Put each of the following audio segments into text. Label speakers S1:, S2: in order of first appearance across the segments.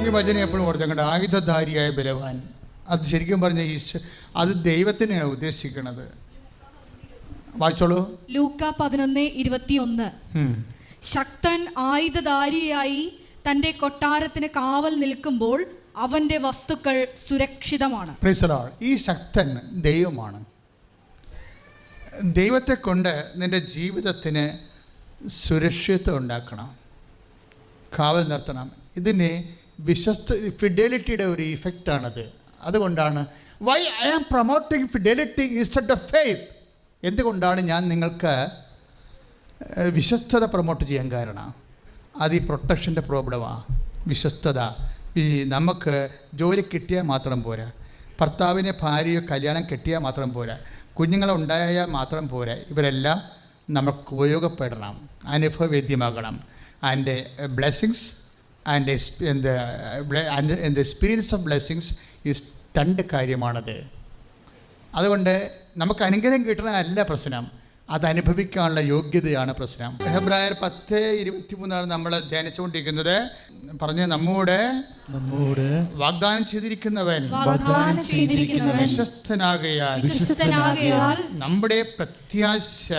S1: ഈ വചനം എപ്പോഴും ഓർത്തേക്കണ്ട ആയുധധാരിയായ ബലവാൻ. അത് ശരിക്കും പറഞ്ഞ ഈശ് അത് ദൈവത്തിനെയാണ് ഉദ്ദേശിക്കുന്നത് വായിച്ചോളൂ.
S2: ലൂക്ക പതിനൊന്ന് ഇരുപത്തിയൊന്ന്. ശക്തൻ ആയുധധാരിയായി തന്റെ കൊട്ടാരത്തിന് കാവൽ നിൽക്കുമ്പോൾ അവന്റെ വസ്തുക്കൾ സുരക്ഷിതമാണ്.
S1: ഈ ശക്തൻ ദൈവമാണ്. ദൈവത്തെ കൊണ്ട് നിന്റെ ജീവിതത്തിന് സുരക്ഷിതം ഉണ്ടാക്കണം. കാവൽ നിർത്തണം. ഇതിന് വിശ്വസ്ത ഫിഡലിറ്റിയുടെ ഒരു ഇഫക്റ്റാണത് അതുകൊണ്ടാണ് why I am promoting fidelity instead of faith എന്തുകൊണ്ടാണ് ഞാൻ നിങ്ങൾക്ക് വിശ്വസ്തത പ്രൊമോട്ട് ചെയ്യാൻ കാരണം? അത് ഈ പ്രൊട്ടക്ഷന്റെ പ്രോബ്ലമാണ് വിശ്വസ്തത. ഈ നമുക്ക് ജോലി കിട്ടിയാൽ മാത്രം പോരാ. ഭർത്താവിനെ ഭാര്യയോ കല്യാണം കിട്ടിയാൽ മാത്രം പോരാ. കുഞ്ഞുങ്ങളെ ഉണ്ടായാൽ മാത്രം പോരാ. ഇവരെല്ലാം നമുക്ക് ഉപയോഗപ്പെടണം. അനുഭവവേദ്യമാകണം. ആൻഡ് ബ്ലെസ്സിങ്സ് ആൻഡ് എന്ത് ആൻഡ് എന്ത് എക്സ്പീരിയൻസ് ഓഫ് ബ്ലെസ്സിങ്സ് ഈസ് രണ്ട് കാര്യമാണത്. അതുകൊണ്ട് നമുക്ക് അനുഗ്രഹം കിട്ടണമല്ല പ്രശ്നം അത് അനുഭവിക്കാനുള്ള യോഗ്യതയാണ് പ്രശ്നം. ഹെബ്രായർ പത്ത് ഇരുപത്തി മൂന്നാണ് നമ്മൾ ധ്യാനിച്ചുകൊണ്ടിരിക്കുന്നത്. പറഞ്ഞ നമ്മുടെ
S3: നമ്മുടെ
S1: വാഗ്ദാനം ചെയ്തിരിക്കുന്നവൻ
S2: വാഗ്ദാനം ചെയ്തിരിക്കുന്നവൻ
S1: വിശ്വസ്തനാകയാൽ നമ്മുടെ പ്രത്യാശ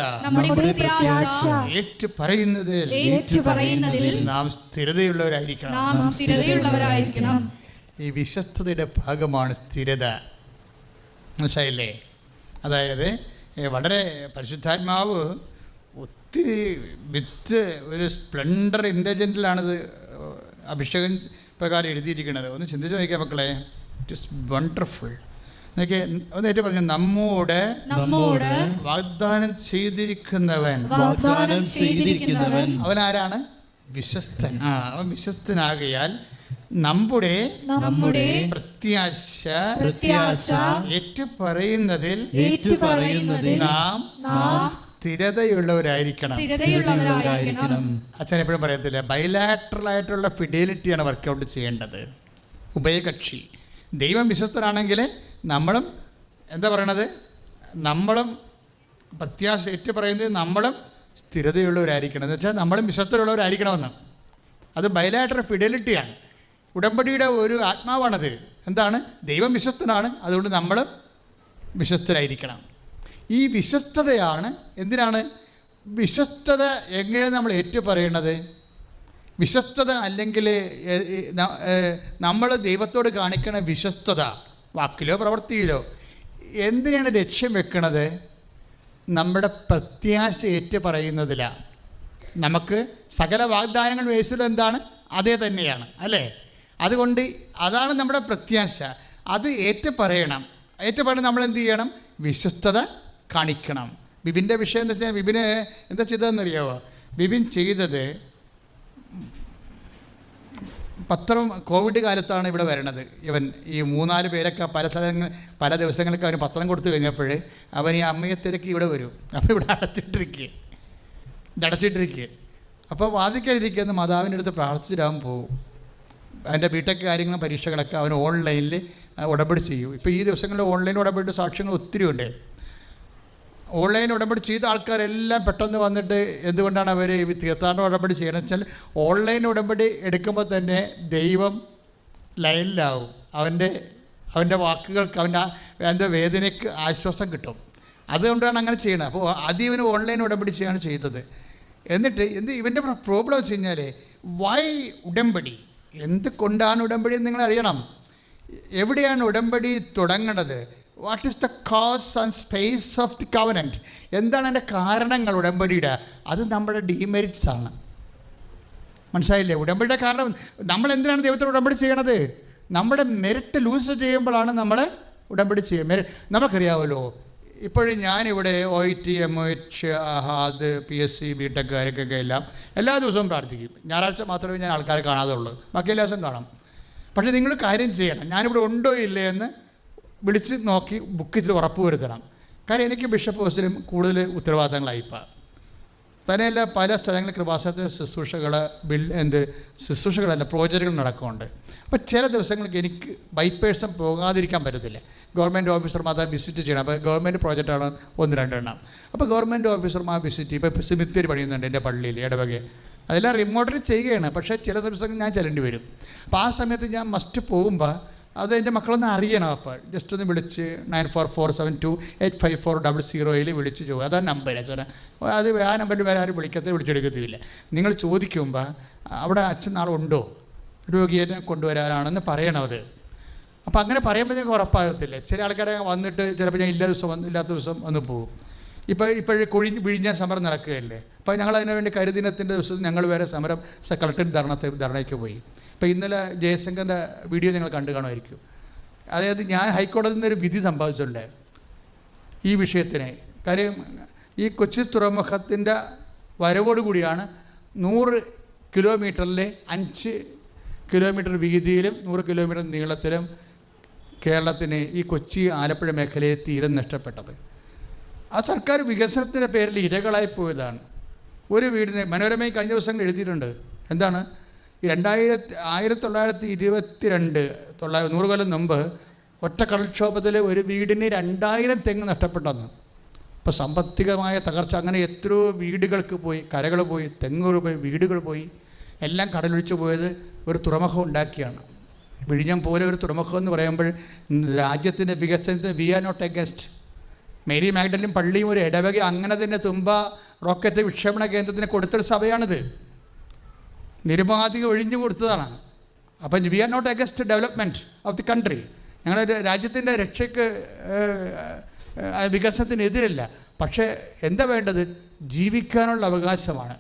S1: ഏറ്റു പറയുന്നതിൽ
S2: ഏറ്റു പറയുന്നതിൽ
S1: നാം സ്ഥിരതയുള്ളവരായിരിക്കണം.
S2: നാം സ്ഥിരതയുള്ളവരായിരിക്കണം.
S1: ഈ വിശ്വസ്തയുടെ ഭാഗമാണ് സ്ഥിരത. മനസ്സിലായില്ലേ? അതായത് വളരെ പരിശുദ്ധാത്മാവ് ഒത്തിരി വിത്ത് ഒരു സ്പ്ലെൻഡർ ഇന്റലിജന്റിലാണിത് അഭിഷേകം പ്രകാരം എഴുതിയിരിക്കുന്നത്. ഒന്ന് ചിന്തിച്ച് നോക്കിയാൽ മക്കളെ. ഇറ്റ് ഇസ് വണ്ടർഫുൾ എന്നൊക്കെ ഒന്ന് ഏറ്റവും പറഞ്ഞു നമ്മോട്
S2: നമ്മോട്
S1: വാഗ്ദാനം ചെയ്തിരിക്കുന്നവൻ.
S2: വാഗ്ദാനം ചെയ്തിരിക്കുന്നവൻ.
S1: അവൻ ആരാണ് വിശ്വസ്തൻ. ആ അവൻ വിശ്വസ്തനാകയാൽ നമ്മുടെ
S2: നമ്മുടെ
S1: പ്രത്യാശ
S2: പ്രത്യാശ
S1: ഏറ്റുപറയുന്നതിൽ ഏറ്റുപറയുന്നതിൽ
S2: ഏറ്റു പറയുന്നതിൽ
S1: നാം
S2: നാം
S1: സ്ഥിരതയുള്ളവരായിരിക്കണം.
S2: സ്ഥിരതയുള്ളവരായിരിക്കണം.
S1: അച്ഛൻ എപ്പോഴും പറയത്തില്ല ബൈലാറ്ററൽ ആയിട്ടുള്ള ഫിഡേലിറ്റിയാണ് വർക്കൗട്ട് ചെയ്യേണ്ടത്. ഉഭയകക്ഷി. ദൈവം വിശ്വസ്തനാണെങ്കിൽ നമ്മളും എന്താ പറയണത്? നമ്മളും പ്രത്യാശ ഏറ്റു പറയുന്നത് നമ്മളും സ്ഥിരതയുള്ളവരായിരിക്കണം. എന്ന് വെച്ചാൽ നമ്മളും വിശ്വസ്തരുള്ളവരായിരിക്കണമെന്ന്. അത് ബൈലാറ്ററൽ ഫിഡലിറ്റിയാണ് ഉടമ്പടിയുടെ ഒരു ആത്മാവാണത്. എന്താണ്? ദൈവം വിശ്വസ്തനാണ്. അതുകൊണ്ട് നമ്മൾ വിശ്വസ്തരായിരിക്കണം. ഈ വിശ്വസ്തതയാണ് എന്തിനാണ്? വിശ്വസ്തത എങ്ങനെ നമ്മൾ ഏറ്റു പറയുന്നത് വിശ്വസ്തത അല്ലെങ്കിൽ നമ്മൾ ദൈവത്തോട് കാണിക്കണ വിശ്വസ്തത വാക്കിലോ പ്രവൃത്തിയിലോ എന്തിനാണ് ലക്ഷ്യം വെക്കുന്നത് നമ്മുടെ പ്രത്യാശ ഏറ്റു പറയുന്നതിലാണ് നമുക്ക് സകല വാഗ്ദാനങ്ങൾ വേസിലെന്താണ് എന്താണ്? അതേ തന്നെയാണ്. അല്ലേ? അതുകൊണ്ട് അതാണ് നമ്മുടെ പ്രത്യാശ. അത് ഏറ്റുപറയണം. ഏറ്റുപറയണം നമ്മൾ എന്ത് ചെയ്യണം വിശ്വസ്തത കാണിക്കണം. ബിബിന്റെ വിഷയം എന്താ വെച്ചാൽ ബിബിന് എന്താ ചെയ്തതെന്നറിയാവോ? ബിബിൻ ചെയ്തത് പത്രം കോവിഡ് കാലത്താണ് ഇവിടെ വരണത്. ഇവൻ ഈ മൂന്നാൽ പേരൊക്കെ പല സ്ഥലങ്ങൾ പല ദിവസങ്ങളൊക്കെ അവന് പത്രം കൊടുത്തു കഴിഞ്ഞപ്പോൾ അവൻ ഈ അമ്മയെ തിരക്കി ഇവിടെ വരും. അപ്പോൾ ഇവിടെ അടച്ചിട്ടിരിക്കുക ഇതടച്ചിട്ടിരിക്കുക അപ്പോൾ വാദിക്കാനിരിക്കുന്ന മാതാവിന്റെ അടുത്ത് പ്രാർത്ഥിച്ചിടാൻ പോകും അതിന്റെ ബിടെക് കാര്യങ്ങളും പരീക്ഷകളൊക്കെ അവൻ ഓൺലൈനിൽ ഉടമ്പടി ചെയ്യും. ഇപ്പോൾ ഈ ദിവസങ്ങളിൽ ഓൺലൈൻ ഉടമ്പടി സാക്ഷ്യങ്ങൾ ഒത്തിരി ഉണ്ട്. ഓൺലൈൻ ഉടമ്പടി ചെയ്ത ആൾക്കാരെല്ലാം പെട്ടെന്ന് വന്നിട്ട് എന്തുകൊണ്ടാണ് അവർ ഈ തീർത്ഥാടന ഉടമ്പടി ചെയ്യണമെന്ന് വെച്ചാൽ ഓൺലൈൻ ഉടമ്പടി എടുക്കുമ്പോൾ തന്നെ ദൈവം ലൈനിലാവും. അവന്റെ അവന്റെ വാക്കുകൾക്ക് അവന്റെ അവന്റെ വേദനയ്ക്ക് ആശ്വാസം കിട്ടും. അതുകൊണ്ടാണ് അങ്ങനെ ചെയ്യണത് അപ്പോൾ ആദ്യം ഇവന് ഓൺലൈൻ ഉടമ്പടി ചെയ്യാണ് ചെയ്തത്. എന്നിട്ട് എന്ത് ഇവന്റെ പ്രോബ്ലം വെച്ച് കഴിഞ്ഞാൽ വൈ ഉടമ്പടി? എന്ത് കൊണ്ടാണ് ഉടമ്പടി നിങ്ങൾ അറിയണം എവിടെയാണ് ഉടമ്പടി തുടങ്ങേണ്ടത് what is the cause and space of the covenant എന്താണ് അതിന്റെ കാരണങ്ങൾ ഉടമ്പടിയുടെ? അത് നമ്മുടെ ഡീമെറിറ്റ്സ് ആണ്. മനസ്സിലായില്ലേ? ഉടമ്പടിയുടെ കാരണം നമ്മൾ എന്തിനാണ് ദൈവത്തോട് ഉടമ്പടി ചെയ്യണത്? നമ്മുടെ മെറിറ്റ് ലൂസ് ചെയ്യുമ്പോഴാണ് നമ്മൾ ഉടമ്പടി ചെയ്യുക മെറിറ്റ് നമുക്കറിയാമല്ലോ ഇപ്പോഴും ഞാനിവിടെ O I T M H അത് പി എസ് സി ബി ടെക്കാരൊക്കെ എല്ലാം എല്ലാ ദിവസവും പ്രാർത്ഥിക്കും. ഞായറാഴ്ച മാത്രമേ ഞാൻ ആൾക്കാരെ കാണാതുള്ളൂ. ബാക്കി എല്ലാ ദിവസവും കാണാം. പക്ഷേ നിങ്ങൾ കാര്യം ചെയ്യണം. ഞാനിവിടെ ഉണ്ടോ ഇല്ലേ എന്ന് വിളിച്ച് നോക്കി ബുക്ക് ചെയ്ത് ഉറപ്പ് വരുത്തണം. കാര്യം എനിക്ക് ബിഷപ്പ് ഹൗസിലും കൂടുതൽ ഉത്തരവാദിത്തങ്ങളായിപ്പോൾ തന്നെയല്ല പല സ്ഥലങ്ങളിൽ കൃപാസനത്തിൽ ശുശ്രൂഷകൾ ബിൽ എന്ത് ശുശ്രൂഷകളല്ല പ്രോജക്റ്റുകൾ നടക്കുന്നുണ്ട്. അപ്പോൾ ചില ദിവസങ്ങൾക്ക് എനിക്ക് ബൈ പേഴ്സൺ പോകാതിരിക്കാൻ പറ്റത്തില്ല. ഗവൺമെന്റ് ഓഫീസർമാർ അത് വിസിറ്റ് ചെയ്യണം. അപ്പോൾ ഗവൺമെന്റ് പ്രോജക്റ്റാണ് ഒന്ന് രണ്ടെണ്ണം. അപ്പോൾ ഗവൺമെന്റ് ഓഫീസർമാർ വിസിറ്റ് ഇപ്പോൾ സിമിത്തേരി പണിയുന്നുണ്ട് എന്റെ പള്ളിയിൽ ഇടവകെ. അതെല്ലാം റിമോട്ടിൽ ചെയ്യുകയാണ്. പക്ഷേ ചില ദിവസങ്ങൾ ഞാൻ ചെല്ലേണ്ടി വരും. അപ്പോൾ ആ സമയത്ത് ഞാൻ മസ്റ്റ് പോകുമ്പോൾ അത് എന്റെ മക്കളൊന്ന് അറിയണം അപ്പോൾ ജസ്റ്റ് ഒന്ന് വിളിച്ച് nine four four seven two eight five four double സീറോയിൽ വിളിച്ച് ചോദിക്കുക അതാണ് നമ്പർ സാറേ അത് ആ നമ്പറിൽ വേറെ ആരും വിളിക്കത്തില്ല വിളിച്ചെടുക്കത്തില്ല. നിങ്ങൾ ചോദിക്കുമ്പോൾ അവിടെ അച്ഛൻ നാളുണ്ടോ രോഗിയെ കൊണ്ടുവരാനാണെന്ന് പറയണം അത്. അപ്പോൾ അങ്ങനെ പറയുമ്പോൾ ഞങ്ങൾക്ക് ഉറപ്പാകത്തില്ല. ചില ആൾക്കാരെ വന്നിട്ട് ചിലപ്പോൾ ഞാൻ ഇല്ലാത്ത ദിവസം വന്ന് ഇല്ലാത്ത ദിവസം വന്ന് പോകും ഇപ്പോൾ ഇപ്പോഴും കുഴിഞ്ഞ് വിഴിഞ്ഞ സമരം നടക്കുകയല്ലേ? അപ്പോൾ ഞങ്ങൾ അതിനു വേണ്ടി കരിദിനത്തിന്റെ ദിവസം ഞങ്ങൾ വേറെ സമരം കളക്ടർ ധർണത്തെ ധർണയ്ക്ക് പോയി. ഇപ്പോൾ ഇന്നലെ ജയശങ്കറിന്റെ വീഡിയോ നിങ്ങൾ കണ്ടു കാണുമായിരിക്കും. അതായത് ഞാൻ ഹൈക്കോടതിയിൽ നിന്നൊരു വിധി സംഭവിച്ചിട്ടുണ്ട് ഈ വിഷയത്തിന്. കാര്യം ഈ കൊച്ചി തുറമുഖത്തിന്റെ വരവോടുകൂടിയാണ് നൂറ് കിലോമീറ്ററിലെ അഞ്ച് കിലോമീറ്റർ വീതിയിലും നൂറ് കിലോമീറ്റർ നീളത്തിലും കേരളത്തിന് ഈ കൊച്ചി ആലപ്പുഴ മേഖലയെ തീരം നഷ്ടപ്പെട്ടത്. ആ സർക്കാർ വികസനത്തിന്റെ പേരിൽ ഇരകളായി പോയതാണ്. ഒരു വീടിനെ മനോരമയിൽ കഴിഞ്ഞ ദിവസം എഴുതിയിട്ടുണ്ട്. എന്താണ്? ഈ രണ്ടായിരത്തി ആയിരത്തി തൊള്ളായിരത്തി ഇരുപത്തി രണ്ട് തൊള്ളായിരത്തി നൂറ് കൊല്ലം മുമ്പ് ഒറ്റ കടൽക്ഷോഭത്തിൽ ഒരു വീടിന് രണ്ടായിരം തെങ്ങ് നഷ്ടപ്പെട്ടെന്ന്. ഇപ്പോൾ സാമ്പത്തികമായ തകർച്ച. അങ്ങനെ എത്രയോ വീടുകൾക്ക് പോയി കരകൾ പോയി തെങ്ങുകൾ പോയി വീടുകൾ പോയി. എല്ലാം കടലൊഴിച്ചു പോയത് ഒരു തുറമുഖം ഉണ്ടാക്കിയാണ്. വിഴിഞ്ഞം പോലെ ഒരു തുറമുഖം എന്ന് പറയുമ്പോൾ രാജ്യത്തിന്റെ വികസനത്തിന് we are not against Mary മാഗ്ഡലും പള്ളിയും ഒരു ഇടവക അങ്ങനെ തന്നെ തുമ്പ റോക്കറ്റ് വിക്ഷേപണ കേന്ദ്രത്തിന് കൊടുത്തൊരു സഭയാണിത്. നിരുപാധികം ഒഴിഞ്ഞു കൊടുത്തതാണ്. അപ്പം we are not against development of the country ഞങ്ങളുടെ രാജ്യത്തിന്റെ രക്ഷയ്ക്ക് വികസനത്തിനെതിരല്ല പക്ഷേ എന്താ വേണ്ടത്? ജീവിക്കാനുള്ള അവകാശമാണ്.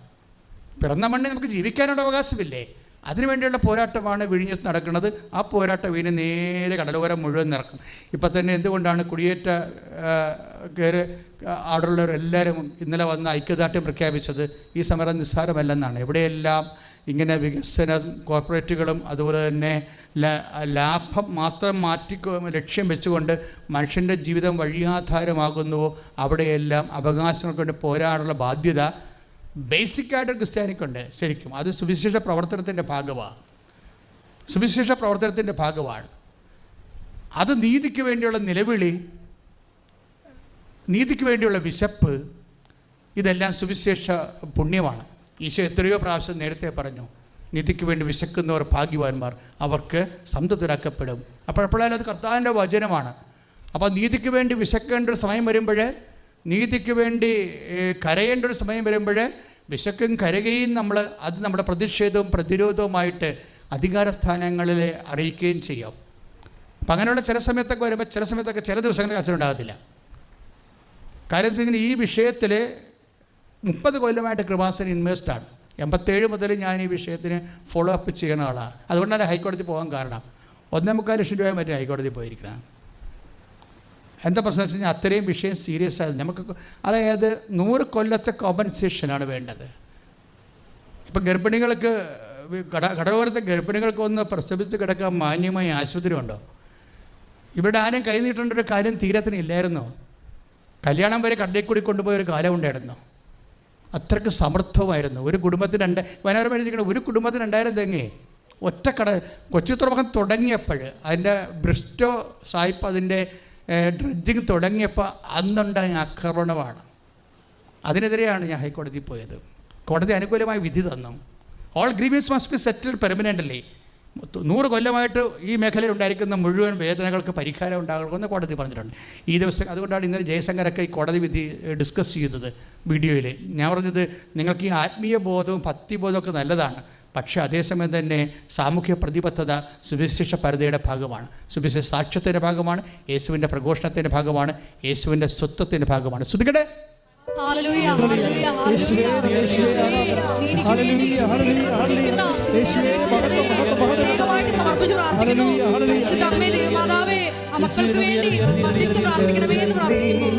S1: പിറന്ന മണ്ണിൽ നമുക്ക് ജീവിക്കാനുള്ള അവകാശമില്ലേ? അതിനുവേണ്ടിയുള്ള പോരാട്ടമാണ് വിഴിഞ്ഞത്ത് നടക്കുന്നത്. ആ പോരാട്ടം ഇനി നേരെ കടലോരം മുഴുവൻ നിറക്കും. ഇപ്പം തന്നെ എന്തുകൊണ്ടാണ് കുടിയേറ്റ കയറി അവിടെയുള്ളവരെല്ലാവരും ഇന്നലെ വന്ന് ഐക്യദാർഢ്യം പ്രഖ്യാപിച്ചത് ഈ സമരം നിസ്സാരമല്ലെന്നാണ്. എവിടെയെല്ലാം ഇങ്ങനെ വികസന കോർപ്പറേറ്റുകളും അതുപോലെ തന്നെ ലാഭം മാത്രം മാറ്റി ലക്ഷ്യം വെച്ചുകൊണ്ട് മനുഷ്യന്റെ ജീവിതം വഴിയാധാരമാകുന്നുവോ അവിടെയെല്ലാം അവകാശങ്ങൾക്ക് വേണ്ടി പോരാടാനുള്ള ബാധ്യത ബേസിക്കായിട്ട് ക്രിസ്ത്യാനിക്കുണ്ട് ശരിക്കും. അത് സുവിശേഷ പ്രവർത്തനത്തിന്റെ ഭാഗമാണ്. സുവിശേഷ പ്രവർത്തനത്തിന്റെ ഭാഗമാണ്. അത് നീതിക്ക് വേണ്ടിയുള്ള നിലവിളി നീതിക്ക് വേണ്ടിയുള്ള വിശപ്പ് ഇതെല്ലാം സുവിശേഷ പുണ്യമാണ്. ഈശോ എത്രയോ പ്രാവശ്യം നേരത്തെ പറഞ്ഞു നിധിക്ക് വേണ്ടി വിശക്കുന്നവർ ഭാഗ്യവാന്മാർ അവർക്ക് സംതൃപ്തരാക്കപ്പെടും അപ്പോഴപ്പോഴായാലും അത് കർത്താവിന്റെ വചനമാണ്. അപ്പോൾ നീതിക്ക് വേണ്ടി വിശക്കേണ്ട ഒരു സമയം വരുമ്പോൾ നീതിക്ക് വേണ്ടി കരയേണ്ട ഒരു സമയം വരുമ്പോൾ വിശക്കും കരകയും നമ്മൾ അത് നമ്മുടെ പ്രതിഷേധവും പ്രതിരോധവുമായിട്ട് അധികാരസ്ഥാനങ്ങളിൽ അറിയിക്കുകയും ചെയ്യാം. അപ്പം അങ്ങനെയുള്ള ചില സമയത്തൊക്കെ വരുമ്പോൾ ചില സമയത്തൊക്കെ ചില ദിവസങ്ങളിൽ അച്ഛനുണ്ടാകത്തില്ല കാര്യം ഈ വിഷയത്തിൽ മുപ്പത് കൊല്ലമായിട്ട് കൃപാസന ഇൻവെസ്റ്റാണ് എൺപത്തേഴ് മുതൽ ഞാൻ ഈ വിഷയത്തിന് ഫോളോ അപ്പ് ചെയ്യുന്ന ആളാണ്. അതുകൊണ്ടാണ് ഹൈക്കോടതി പോകാൻ കാരണം. ഒന്നേ മുക്കാൽ ലക്ഷം രൂപ മറ്റേ ഹൈക്കോടതി പോയിരിക്കണം. എന്താ പ്രശ്നം വെച്ച് കഴിഞ്ഞാൽ അത്രയും വിഷയം സീരിയസ് ആയത് നമുക്ക് അതായത് നൂറ് കൊല്ലത്തെ കോമ്പൻസേഷനാണ് വേണ്ടത്. ഇപ്പം ഗർഭിണികൾക്ക് കട കടലോരത്തെ ഗർഭിണികൾക്ക് ഒന്ന് പ്രസവിച്ച് കിടക്കാൻ മാന്യമായ ആശുപത്രി ഉണ്ടോ? ഇവിടെ ആരും കൈ നീട്ടേണ്ട ഒരു കാര്യം തീരത്തിന് ഇല്ലായിരുന്നോ കല്യാണം വരെ കടയിൽ കൂടി കൊണ്ടുപോയ ഒരു കാലം ഉണ്ടായിരുന്നു. അത്രയ്ക്ക് സമർത്ഥമായിരുന്നു ഒരു കുടുംബത്തിന് രണ്ട് വയനാട് ഒരു കുടുംബത്തിന് രണ്ടായിരം തെങ്ങേ ഒറ്റക്കട കട കൊച്ചി തുറമുഖം തുടങ്ങിയപ്പോൾ അതിന്റെ ബ്രിസ്റ്റോ സായിപ്പ് അതിന്റെ ഡ്രഡ്ജിങ് തുടങ്ങിയപ്പോൾ അന്നുണ്ടായ ആക്രമണമാണ്. അതിനെതിരെയാണ് ഞാൻ ഹൈക്കോടതിയിൽ പോയത്. കോടതി അനുകൂലമായ വിധി തന്നു. All grievances must be settled permanently നൂറ് കൊല്ലമായിട്ട് ഈ മേഖലയിൽ ഉണ്ടായിരിക്കുന്ന മുഴുവൻ വേദനകൾക്ക് പരിഹാരം ഉണ്ടാകണമെന്ന് കോടതി പറഞ്ഞിട്ടുണ്ട്. ഈ ദിവസം അതുകൊണ്ടാണ് ഇന്നലെ ജയശങ്കരൊക്കെ ഈ കോടതി വിധി ഡിസ്കസ് ചെയ്തത് വീഡിയോയിൽ ഞാൻ പറഞ്ഞത് നിങ്ങൾക്ക് ഈ ആത്മീയ ബോധവും ഭക്തിബോധമൊക്കെ നല്ലതാണ്. പക്ഷേ അതേസമയം തന്നെ സാമൂഹ്യ പ്രതിബദ്ധത സുവിശേഷ പരതയുടെ ഭാഗമാണ്. സുവിശേഷ സാക്ഷ്യത്തിന്റെ ഭാഗമാണ് യേശുവിന്റെ പ്രഘോഷണത്തിന്റെ ഭാഗമാണ് യേശുവിന്റെ സ്വത്വത്തിന്റെ ഭാഗമാണ്. ശ്രുതികടെ
S2: സമർപ്പിച്ച് പ്രാർത്ഥിക്കുന്നു. അമ്മേ, ദൈവമാതാവേ, ആ മക്കൾക്ക് വേണ്ടി മധ്യസ്ഥ പ്രാർത്ഥിക്കണമേ എന്ന് പ്രാർത്ഥിക്കുന്നു.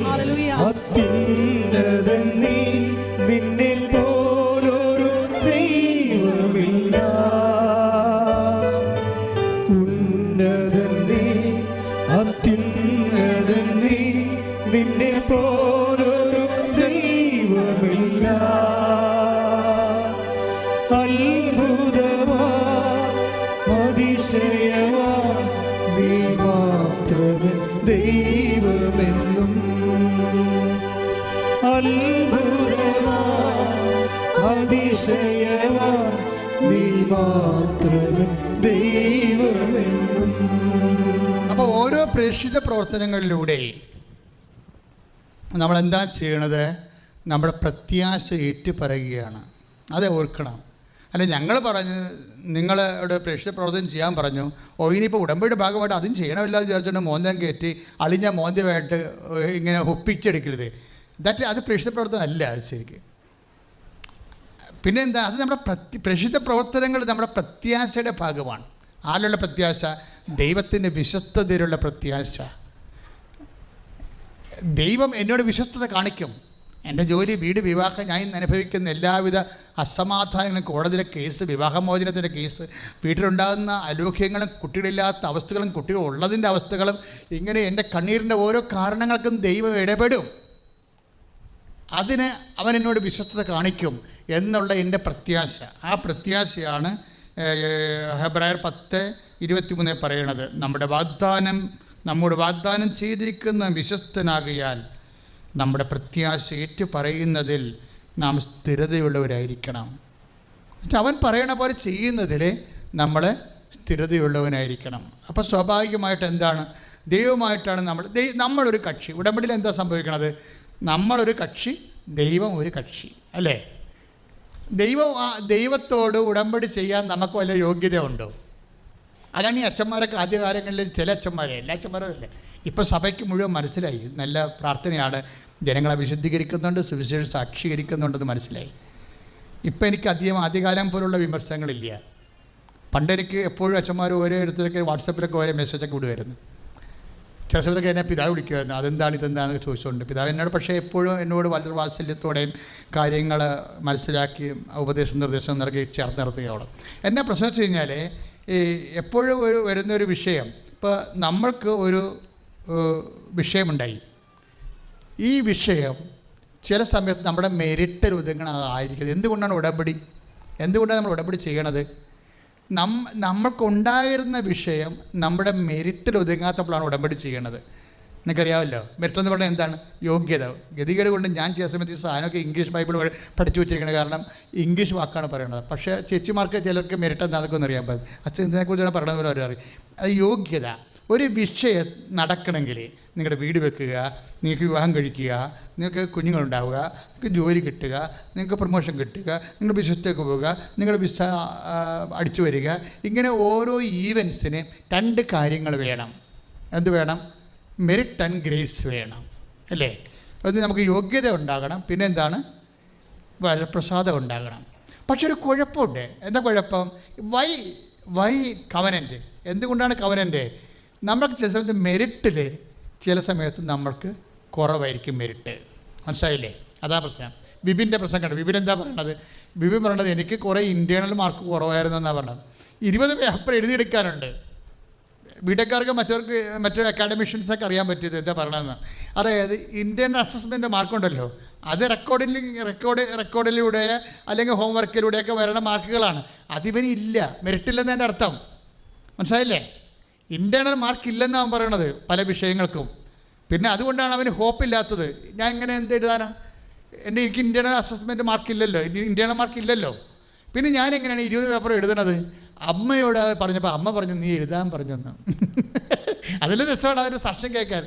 S1: പ്രേക്ഷിത പ്രവർത്തനങ്ങളിലൂടെ നമ്മൾ എന്താ ചെയ്യണത്? നമ്മുടെ പ്രത്യാശ ഏറ്റുപറയുകയാണ്. അത് ഓർക്കണം. അല്ല ഞങ്ങൾ പറഞ്ഞു നിങ്ങളുടെ പ്രേക്ഷിത പ്രവർത്തനം ചെയ്യാൻ പറഞ്ഞു. ഓ ഇനിയിപ്പോൾ ഉടമ്പടിയുടെ ഭാഗമായിട്ട് അതും ചെയ്യണമില്ല എന്ന് വിചാരിച്ചുകൊണ്ട് മോന്തം കയറ്റി അളിഞ്ഞ മോന്തമായിട്ട് ഇങ്ങനെ ഒപ്പിച്ചെടുക്കരുത്. ദാറ്റ് അത് പ്രേക്ഷിത പ്രവർത്തനം അല്ല ശരിക്കും. പിന്നെ എന്താ അത് നമ്മുടെ പ്രത്യ പ്രേക്ഷിത പ്രവർത്തനങ്ങൾ നമ്മുടെ പ്രത്യാശയുടെ ഭാഗമാണ്. ആരുടെ പ്രത്യാശ ദൈവത്തിന്റെ വിശ്വസ്തതയിലുള്ള പ്രത്യാശ. ദൈവം എന്നോട് വിശ്വസ്തത കാണിക്കും. എന്റെ ജോലി വീട് വിവാഹം ഞാൻ ഇന്ന് അനുഭവിക്കുന്ന എല്ലാവിധ അസമാധാനങ്ങളും കോടതിയിലെ കേസ് വിവാഹമോചനത്തിന്റെ കേസ് വീട്ടിലുണ്ടാകുന്ന അലോക്യങ്ങളും കുട്ടികളില്ലാത്ത അവസ്ഥകളും കുട്ടികൾ ഉള്ളതിന്റെ അവസ്ഥകളും ഇങ്ങനെ എന്റെ കണ്ണീരിന്റെ ഓരോ കാരണങ്ങൾക്കും ദൈവം ഇടപെടും. അതിന് അവൻ എന്നോട് വിശ്വസ്തത കാണിക്കും എന്നുള്ള എന്റെ പ്രത്യാശ. ആ പ്രത്യാശയാണ് ഹെബ്രായർ പത്ത് ഇരുപത്തിമൂന്ന് പറയണത് നമ്മുടെ വാഗ്ദാനം നമ്മുടെ വാഗ്ദാനം ചെയ്തിരിക്കുന്ന വിശ്വസ്തനാകിയാൽ നമ്മുടെ പ്രത്യാശ ഏറ്റു പറയുന്നതിൽ നാം സ്ഥിരതയുള്ളവരായിരിക്കണം. അവൻ പറയണ പോലെ ചെയ്യുന്നതിൽ നമ്മൾ സ്ഥിരതയുള്ളവനായിരിക്കണം. അപ്പോൾ സ്വാഭാവികമായിട്ട് എന്താണ്? ദൈവമായിട്ടാണ് നമ്മൾ ദൈ- നമ്മളൊരു കക്ഷി. ഉടമ്പടിയിൽ എന്താ സംഭവിക്കണത്? നമ്മളൊരു കക്ഷി ദൈവം ഒരു കക്ഷി. അല്ലേ? ദൈവം ദൈവത്തോട് ഉടമ്പടി ചെയ്യാൻ നമുക്ക് വല്ല യോഗ്യത ഉണ്ടോ അതാണ് ഈ അച്ഛന്മാരൊക്കെ ആദ്യകാലങ്ങളിൽ ചില അച്ഛന്മാരെ എല്ലാ അച്ഛന്മാരും അല്ലേ ഇപ്പോൾ സഭയ്ക്ക് മുഴുവൻ മനസ്സിലായി. നല്ല പ്രാർത്ഥനയാണ്. ജനങ്ങളെ വിശുദ്ധീകരിക്കുന്നുണ്ട് സുവിശേഷം സാക്ഷീകരിക്കുന്നുണ്ടെന്ന് മനസ്സിലായി. ഇപ്പം എനിക്ക് അധികം ആദ്യകാലം പോലുള്ള വിമർശനങ്ങളില്ല. പണ്ട് എനിക്ക് എപ്പോഴും അച്ഛന്മാർ ഓരോരുത്തരൊക്കെ വാട്സപ്പിലൊക്കെ ഓരോ മെസ്സേജൊക്കെ വിടുമായിരുന്നു ചില സമയത്തൊക്കെ എന്നെ പിതാവ് വിളിക്കുമായിരുന്നു അതെന്താണ് ഇതെന്താണെന്ന് ചോദിച്ചുകൊണ്ട് പിതാവ് എന്നോട് പക്ഷേ എപ്പോഴും എന്നോട് വളരെ വാത്സല്യത്തോടെയും കാര്യങ്ങൾ മനസ്സിലാക്കി ഉപദേശം നിർദ്ദേശം നൽകി ചേർത്ത് നിർത്തുകയോളം. എന്നെ പ്രശ്നം വെച്ച് കഴിഞ്ഞാൽ ഈ എപ്പോഴും ഒരു വരുന്നൊരു വിഷയം ഇപ്പോൾ നമ്മൾക്ക് ഒരു വിഷയമുണ്ടായി. ഈ വിഷയം ചില സമയത്ത് നമ്മുടെ മെരിറ്റിൽ ഒതുങ്ങണതായിരിക്കുന്നത് എന്തുകൊണ്ടാണ് ഉടമ്പടി? എന്തുകൊണ്ടാണ് നമ്മൾ ഉടമ്പടി ചെയ്യണത്? നം നമ്മൾക്കുണ്ടായിരുന്ന വിഷയം നമ്മുടെ മെരിറ്റിൽ ഒതുങ്ങാത്തപ്പോഴാണ് ഉടമ്പടി ചെയ്യണത്. നിനക്കറിയാമല്ലോ മെറിറ്റ് പറഞ്ഞാൽ എന്താണ്? യോഗ്യത. ഗതികേട് കൊണ്ട് ഞാൻ ചില സമയത്ത് ഈ സാധനമൊക്കെ ഇംഗ്ലീഷ് ബൈബിൾ പഠിച്ചു വെച്ചിരിക്കുന്നത് കാരണം ഇംഗ്ലീഷ് വാക്കാണ് പറയുന്നത് പക്ഷേ ചേച്ചിമാർക്ക് ചിലർക്ക് മെറിറ്റ് എന്താണെന്നൊക്കെ ഒന്നും അറിയാൻ പറ്റും അച്ഛൻ ഇതിനെക്കുറിച്ചാണ് പറയണമെന്ന് അവർ അറിയും അത് യോഗ്യത. ഒരു വിഷയ നടക്കണമെങ്കിൽ നിങ്ങളുടെ വീട് വെക്കുക നിങ്ങൾക്ക് വിവാഹം കഴിക്കുക നിങ്ങൾക്ക് കുഞ്ഞുങ്ങളുണ്ടാവുക നിങ്ങൾക്ക് ജോലി കിട്ടുക നിങ്ങൾക്ക് പ്രൊമോഷൻ കിട്ടുക നിങ്ങൾ വിശ്വത്തേക്ക് പോവുക നിങ്ങളുടെ വിസ അടിച്ചു വരിക ഇങ്ങനെ ഓരോ ഈവൻസിന് രണ്ട് കാര്യങ്ങൾ വേണം. എന്ത് വേണം? മെറിറ്റ് ആൻഡ് ഗ്രേസ് വേണം. അല്ലേ? അത് നമുക്ക് യോഗ്യത ഉണ്ടാകണം. പിന്നെ എന്താണ്? വരപ്രസാദം ഉണ്ടാകണം. പക്ഷെ ഒരു കുഴപ്പമുണ്ട്. എന്താ കുഴപ്പം? വൈ വൈ കവനന്റ് എന്തുകൊണ്ടാണ് കവനന്റ് നമ്മൾക്ക് ചില സമയത്ത് മെരിറ്റിൽ ചില സമയത്ത് നമ്മൾക്ക് കുറവായിരിക്കും മെരിറ്റ്. മനസ്സിലായില്ലേ? അതാ പ്രശ്നം. ബിബിന്റെ പ്രശ്നം കണ്ടു? ബിബിൻ എന്താ പറയണത്? ബിബിൻ പറയണത് എനിക്ക് കുറേ ഇന്റേണൽ മാർക്ക് കുറവായിരുന്നു എന്നാണ് പറഞ്ഞത് ഇരുപത് പേപ്പർ എഴുതിയെടുക്കാനുണ്ട്. ബിടെക്കാർക്ക് മറ്റവർക്ക് മറ്റൊരു അക്കാഡമിഷ്യൻസൊക്കെ അറിയാൻ പറ്റിയത് എന്താ പറയണതെന്ന്. അതായത് ഇന്ത്യൻ അസസ്മെന്റ് മാർക്കുണ്ടല്ലോ. അത് റെക്കോർഡിൽ റെക്കോർഡ് റെക്കോർഡിലൂടെ അല്ലെങ്കിൽ ഹോംവർക്കിലൂടെയൊക്കെ വരണ മാർക്കുകളാണ്. അതിവന് ഇല്ല മെറിറ്റില്ലെന്ന് എന്റെ അർത്ഥം. മനസ്സിലായില്ലേ? ഇന്റേർണൽ മാർക്ക് ഇല്ലെന്നാണ് പറയണത് പല വിഷയങ്ങൾക്കും. പിന്നെ അതുകൊണ്ടാണ് അവന് ഹോപ്പില്ലാത്തത് ഞാൻ ഇങ്ങനെ എന്ത് എഴുതാനാണ് എന്റെ എനിക്ക് ഇന്റേർണൽ അസസ്മെന്റ് മാർക്ക് ഇല്ലല്ലോ. ഇനി ഇന്റേർണൽ മാർക്ക് ഇല്ലല്ലോ. പിന്നെ ഞാൻ എങ്ങനെയാണ് ഇരുപത് പേപ്പർ എഴുതണത്? അമ്മയോട് പറഞ്ഞപ്പോൾ അമ്മ പറഞ്ഞു നീ എഴുതാൻ പറഞ്ഞു എന്ന് അതിൽ രസമാണ് അതൊരു സാക്ഷ്യം കേൾക്കാൻ.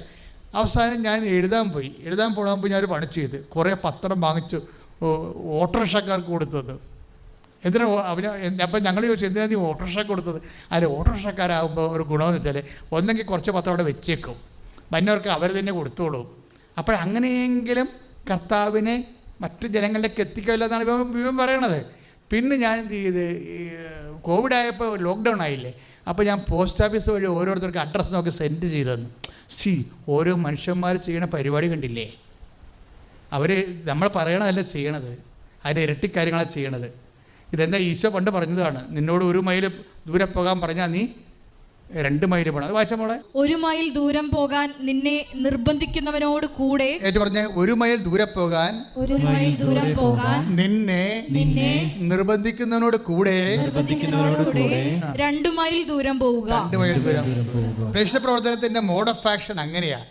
S1: അവസാനം ഞാൻ എഴുതാൻ പോയി. എഴുതാൻ പോകാൻ ഞാൻ ഒരു പണി ചെയ്ത് കുറേ പത്രം വാങ്ങിച്ചു ഓട്ടോറിക്ഷക്കാർക്ക് കൊടുത്തത്. എന്തിനാ അവന് അപ്പം ഞങ്ങൾ ചോദിച്ചു എന്തിനാ നീ ഓട്ടോറിക്ഷ കൊടുത്തത്? അതിൽ ഓട്ടോറിക്ഷക്കാരാകുമ്പോൾ ഒരു ഗുണമെന്ന് വെച്ചാൽ ഒന്നെങ്കിൽ കുറച്ച് പത്രം അവിടെ വെച്ചേക്കും. മന്നവർക്ക് അവർ തന്നെ കൊടുത്തോളും. അപ്പോൾ അങ്ങനെയെങ്കിലും കർത്താവിനെ മറ്റു ജനങ്ങളിലേക്ക് എത്തിക്കുമല്ലോ എന്നാണ് ഇവൻ ഇവൻ പറയണത്. പിന്നെ ഞാൻ എന്ത് ചെയ്ത് ഈ കോവിഡ് ആയപ്പോൾ ലോക്ക്ഡൗൺ ആയില്ലേ? അപ്പോൾ ഞാൻ പോസ്റ്റ് ഓഫീസ് വഴി ഓരോരുത്തർക്ക് അഡ്രസ്സ് നോക്കി സെൻഡ് ചെയ്തെന്ന്. സി ഓരോ മനുഷ്യന്മാർ ചെയ്യണ പരിപാടി കണ്ടില്ലേ? അവർ നമ്മൾ പറയണതല്ല ചെയ്യണത്? അതിന്റെ ഇരട്ടി കാര്യങ്ങളാണ് ചെയ്യണത്. ഇതെന്താ ഈശോ പണ്ട് പറഞ്ഞതാണ് നിന്നോട് ഒരു മൈൽ ദൂരെ പോകാൻ പറഞ്ഞാൽ നീ രണ്ട് മൈൽ പോണം. അത് വായിച്ച മോളെ?
S2: ഒരു മൈൽ ദൂരം പോകാൻ നിന്നെ നിർബന്ധിക്കുന്നവനോട് കൂടെ
S1: ഏറ്റു പറഞ്ഞ ഒരു മൈൽ ദൂരെ പോകാൻ
S2: ഒരു മൈൽ ദൂരം പോകാൻ
S1: നിന്നെ
S2: നിന്നെ
S1: നിർബന്ധിക്കുന്നവനോട് കൂടെ
S2: നിർബന്ധിക്കുന്നവനോട് കൂടെ രണ്ട് മൈൽ ദൂരം പോവുക.
S1: രണ്ട് മൈൽ ദൂരം പ്രേക്ഷിത പ്രവർത്തനത്തിന്റെ മോഡ് ഓഫ് ആക്ഷൻ അങ്ങനെയാണ്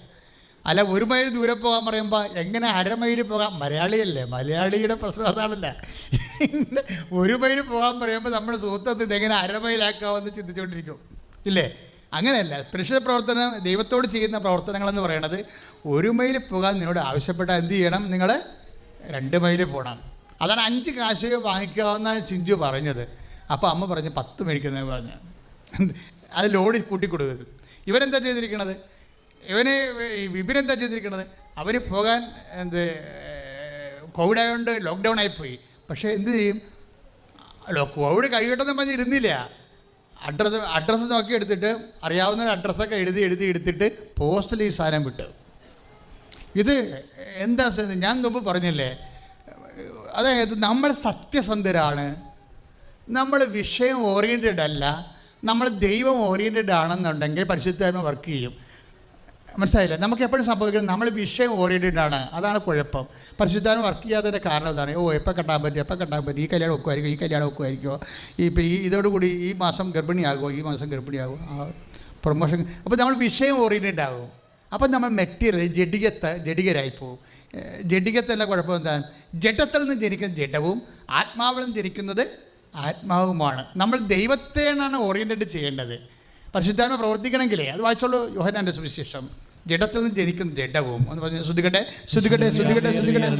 S1: അല്ല ഒരു മൈൽ ദൂരെ പോകാൻ പറയുമ്പോൾ എങ്ങനെ അരമൈൽ പോകാം? മലയാളിയല്ലേ? മലയാളിയുടെ പ്രശ്നം അതാണല്ല. ഒരു മൈൽ പോകാൻ പറയുമ്പോൾ നമ്മുടെ സുഹൃത്തത്തിൽ ഇതെങ്ങനെ അരമൈലാക്കാമെന്ന് ചിന്തിച്ചുകൊണ്ടിരിക്കും ഇല്ലേ? അങ്ങനെയല്ല. പരിശുദ്ധ പ്രവർത്തനം ദൈവത്തോട് ചെയ്യുന്ന പ്രവർത്തനങ്ങളെന്ന് പറയണത് ഒരു മൈൽ പോകാൻ നിന്നോട് ആവശ്യപ്പെട്ടാൽ എന്ത് ചെയ്യണം? നിങ്ങൾ രണ്ട് മൈൽ പോകണം അതാണ് അഞ്ച് കാശ് വാങ്ങിക്കാവുന്ന ചിഞ്ചു പറഞ്ഞത്. അപ്പോൾ അമ്മ പറഞ്ഞ് പത്ത് മേടിക്കുന്നത് പറഞ്ഞു അത് ലോഡ് കൂട്ടിക്കൊടുക്കരുത്. ഇവരെന്താ ചെയ്തിരിക്കണത്? ഇവന് വിപിൻ എന്താ ചെയ്തിരിക്കുന്നത് അവന് പോകാൻ എന്ത് കോവിഡ് ആയതുകൊണ്ട് ലോക്ക്ഡൗൺ ആയിപ്പോയി. പക്ഷേ എന്ത് ചെയ്യും? കോവിഡ് കഴിയട്ടെന്ന് പറഞ്ഞ് ഇരുന്നില്ല. അഡ്രസ്സ് അഡ്രസ്സ് നോക്കി എടുത്തിട്ട് അറിയാവുന്ന അഡ്രസ്സൊക്കെ എഴുതി എഴുതി എടുത്തിട്ട് പോസ്റ്റിൽ ഈ സാധനം വിട്ടു. ഇത് എന്താ ഞാൻ മുമ്പ് പറഞ്ഞില്ലേ? അതായത് നമ്മൾ സത്യസന്ധരാണ്. നമ്മൾ വിഷയം ഓറിയന്റഡ് അല്ല. നമ്മൾ ദൈവം ഓറിയന്റഡ് ആണെന്നുണ്ടെങ്കിൽ പരിശുദ്ധാത്മ വർക്ക് ചെയ്യും. മനസ്സിലായില്ലേ? നമുക്ക് എപ്പോഴും സംഭവിക്കുന്നത് നമ്മൾ വിഷയം ഓറിയന്റഡ് ആണ് അതാണ് കുഴപ്പം. പരിശുദ്ധാനം വർക്ക് ചെയ്യാത്തതിന്റെ കാരണം അതാണ്. ഓ എപ്പോൾ കെട്ടാൻ പറ്റും? എപ്പോൾ കെട്ടാൻ പറ്റും? ഈ കല്യാണം ഒക്കുമായിരിക്കും? ഈ കല്യാണം ഒക്കുമായിരിക്കുമോ ഇപ്പോൾ ഈ ഇതോടുകൂടി ഈ മാസം ഗർഭിണിയാകുമോ? ഈ മാസം ഗർഭിണിയാകുമോ? ആ പ്രൊമോഷൻ അപ്പോൾ നമ്മൾ വിഷയം ഓറിയന്റഡ് ആകും അപ്പം നമ്മൾ മെറ്റീരിയൽ ജഡികത്ത് ജഡികരായി പോകും ജഡികത്തല്ല കുഴപ്പം എന്താണ്? ജഡത്തിൽ നിന്ന് ജനിക്കുന്ന ജഡവും ആത്മാവിൽ നിന്ന് ജനിക്കുന്നത് ആത്മാവുമാണ്. നമ്മൾ ദൈവത്തെയാണ് ഓറിയന്റഡ് ചെയ്യേണ്ടത്. പരിശുദ്ധാത്മ പ്രവർത്തിക്കണമെങ്കിലേ അത് വായിച്ചോളൂ യോഹനാന്റെ സുവിശേഷം. ജഡത്തിൽ നിന്ന് ജനിക്കുന്ന ജഡവും എന്ന് പറഞ്ഞ
S3: ശ്രദ്ധിക്കട്ടെ ശ്രദ്ധിക്കട്ടെ ശ്രദ്ധിക്കട്ടെ ശ്രദ്ധിക്കട്ടെ.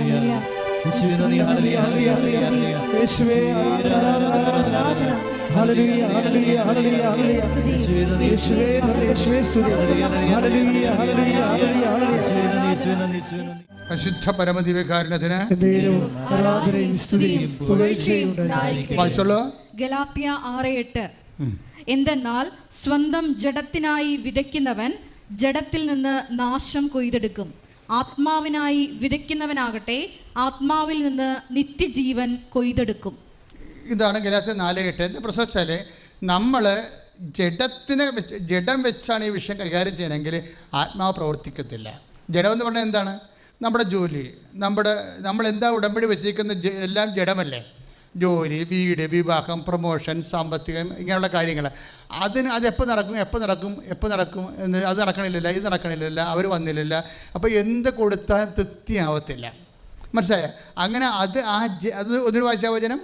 S1: പരിശുദ്ധ പരമദിവ്യകാരണത്തിന്
S2: ഗലാത്യ ആറ് എട്ട്. എന്തെന്നാൽ സ്വന്തം ജഡത്തിനായി വിതയ്ക്കുന്നവൻ ജഡത്തിൽ നിന്ന് നാശം കൊയ്തെടുക്കും. ആത്മാവിനായി വിതയ്ക്കുന്നവനാകട്ടെ ആത്മാവിൽ നിന്ന് നിത്യജീവൻ കൊയ്തെടുക്കും.
S1: ഇതാണ് ഗലാത്തി നാല് എട്ട് എന്ന് പ്രശ്നം വെച്ചാൽ നമ്മൾ ജഡത്തിനെ വെച്ച് ജഡം വെച്ചാണ് ഈ വിഷയം കൈകാര്യം ചെയ്യണമെങ്കിൽ ആത്മാവ് പ്രവർത്തിക്കത്തില്ല. ജഡം എന്ന് പറഞ്ഞാൽ എന്താണ്? നമ്മുടെ ജോലി. നമ്മുടെ നമ്മൾ എന്താ ഉടമ്പടി വെച്ചിരിക്കുന്ന എല്ലാം ജഡമല്ലേ? ജോലി വീട് വിവാഹം പ്രൊമോഷൻ സാമ്പത്തികം ഇങ്ങനെയുള്ള കാര്യങ്ങൾ അതിന് അത് എപ്പോൾ നടക്കും എപ്പോൾ നടക്കും എപ്പോൾ നടക്കും എന്ന് അത് നടക്കണില്ലല്ല ഇത് നടക്കണില്ലല്ല അവർ വന്നില്ലല്ല. അപ്പോൾ എന്ത് കൊടുത്താൽ തൃപ്തിയാവത്തില്ല. മനസ്സിലായ? അങ്ങനെ അത് ആ അത് ഒന്നിനു വായിച്ച വചനം?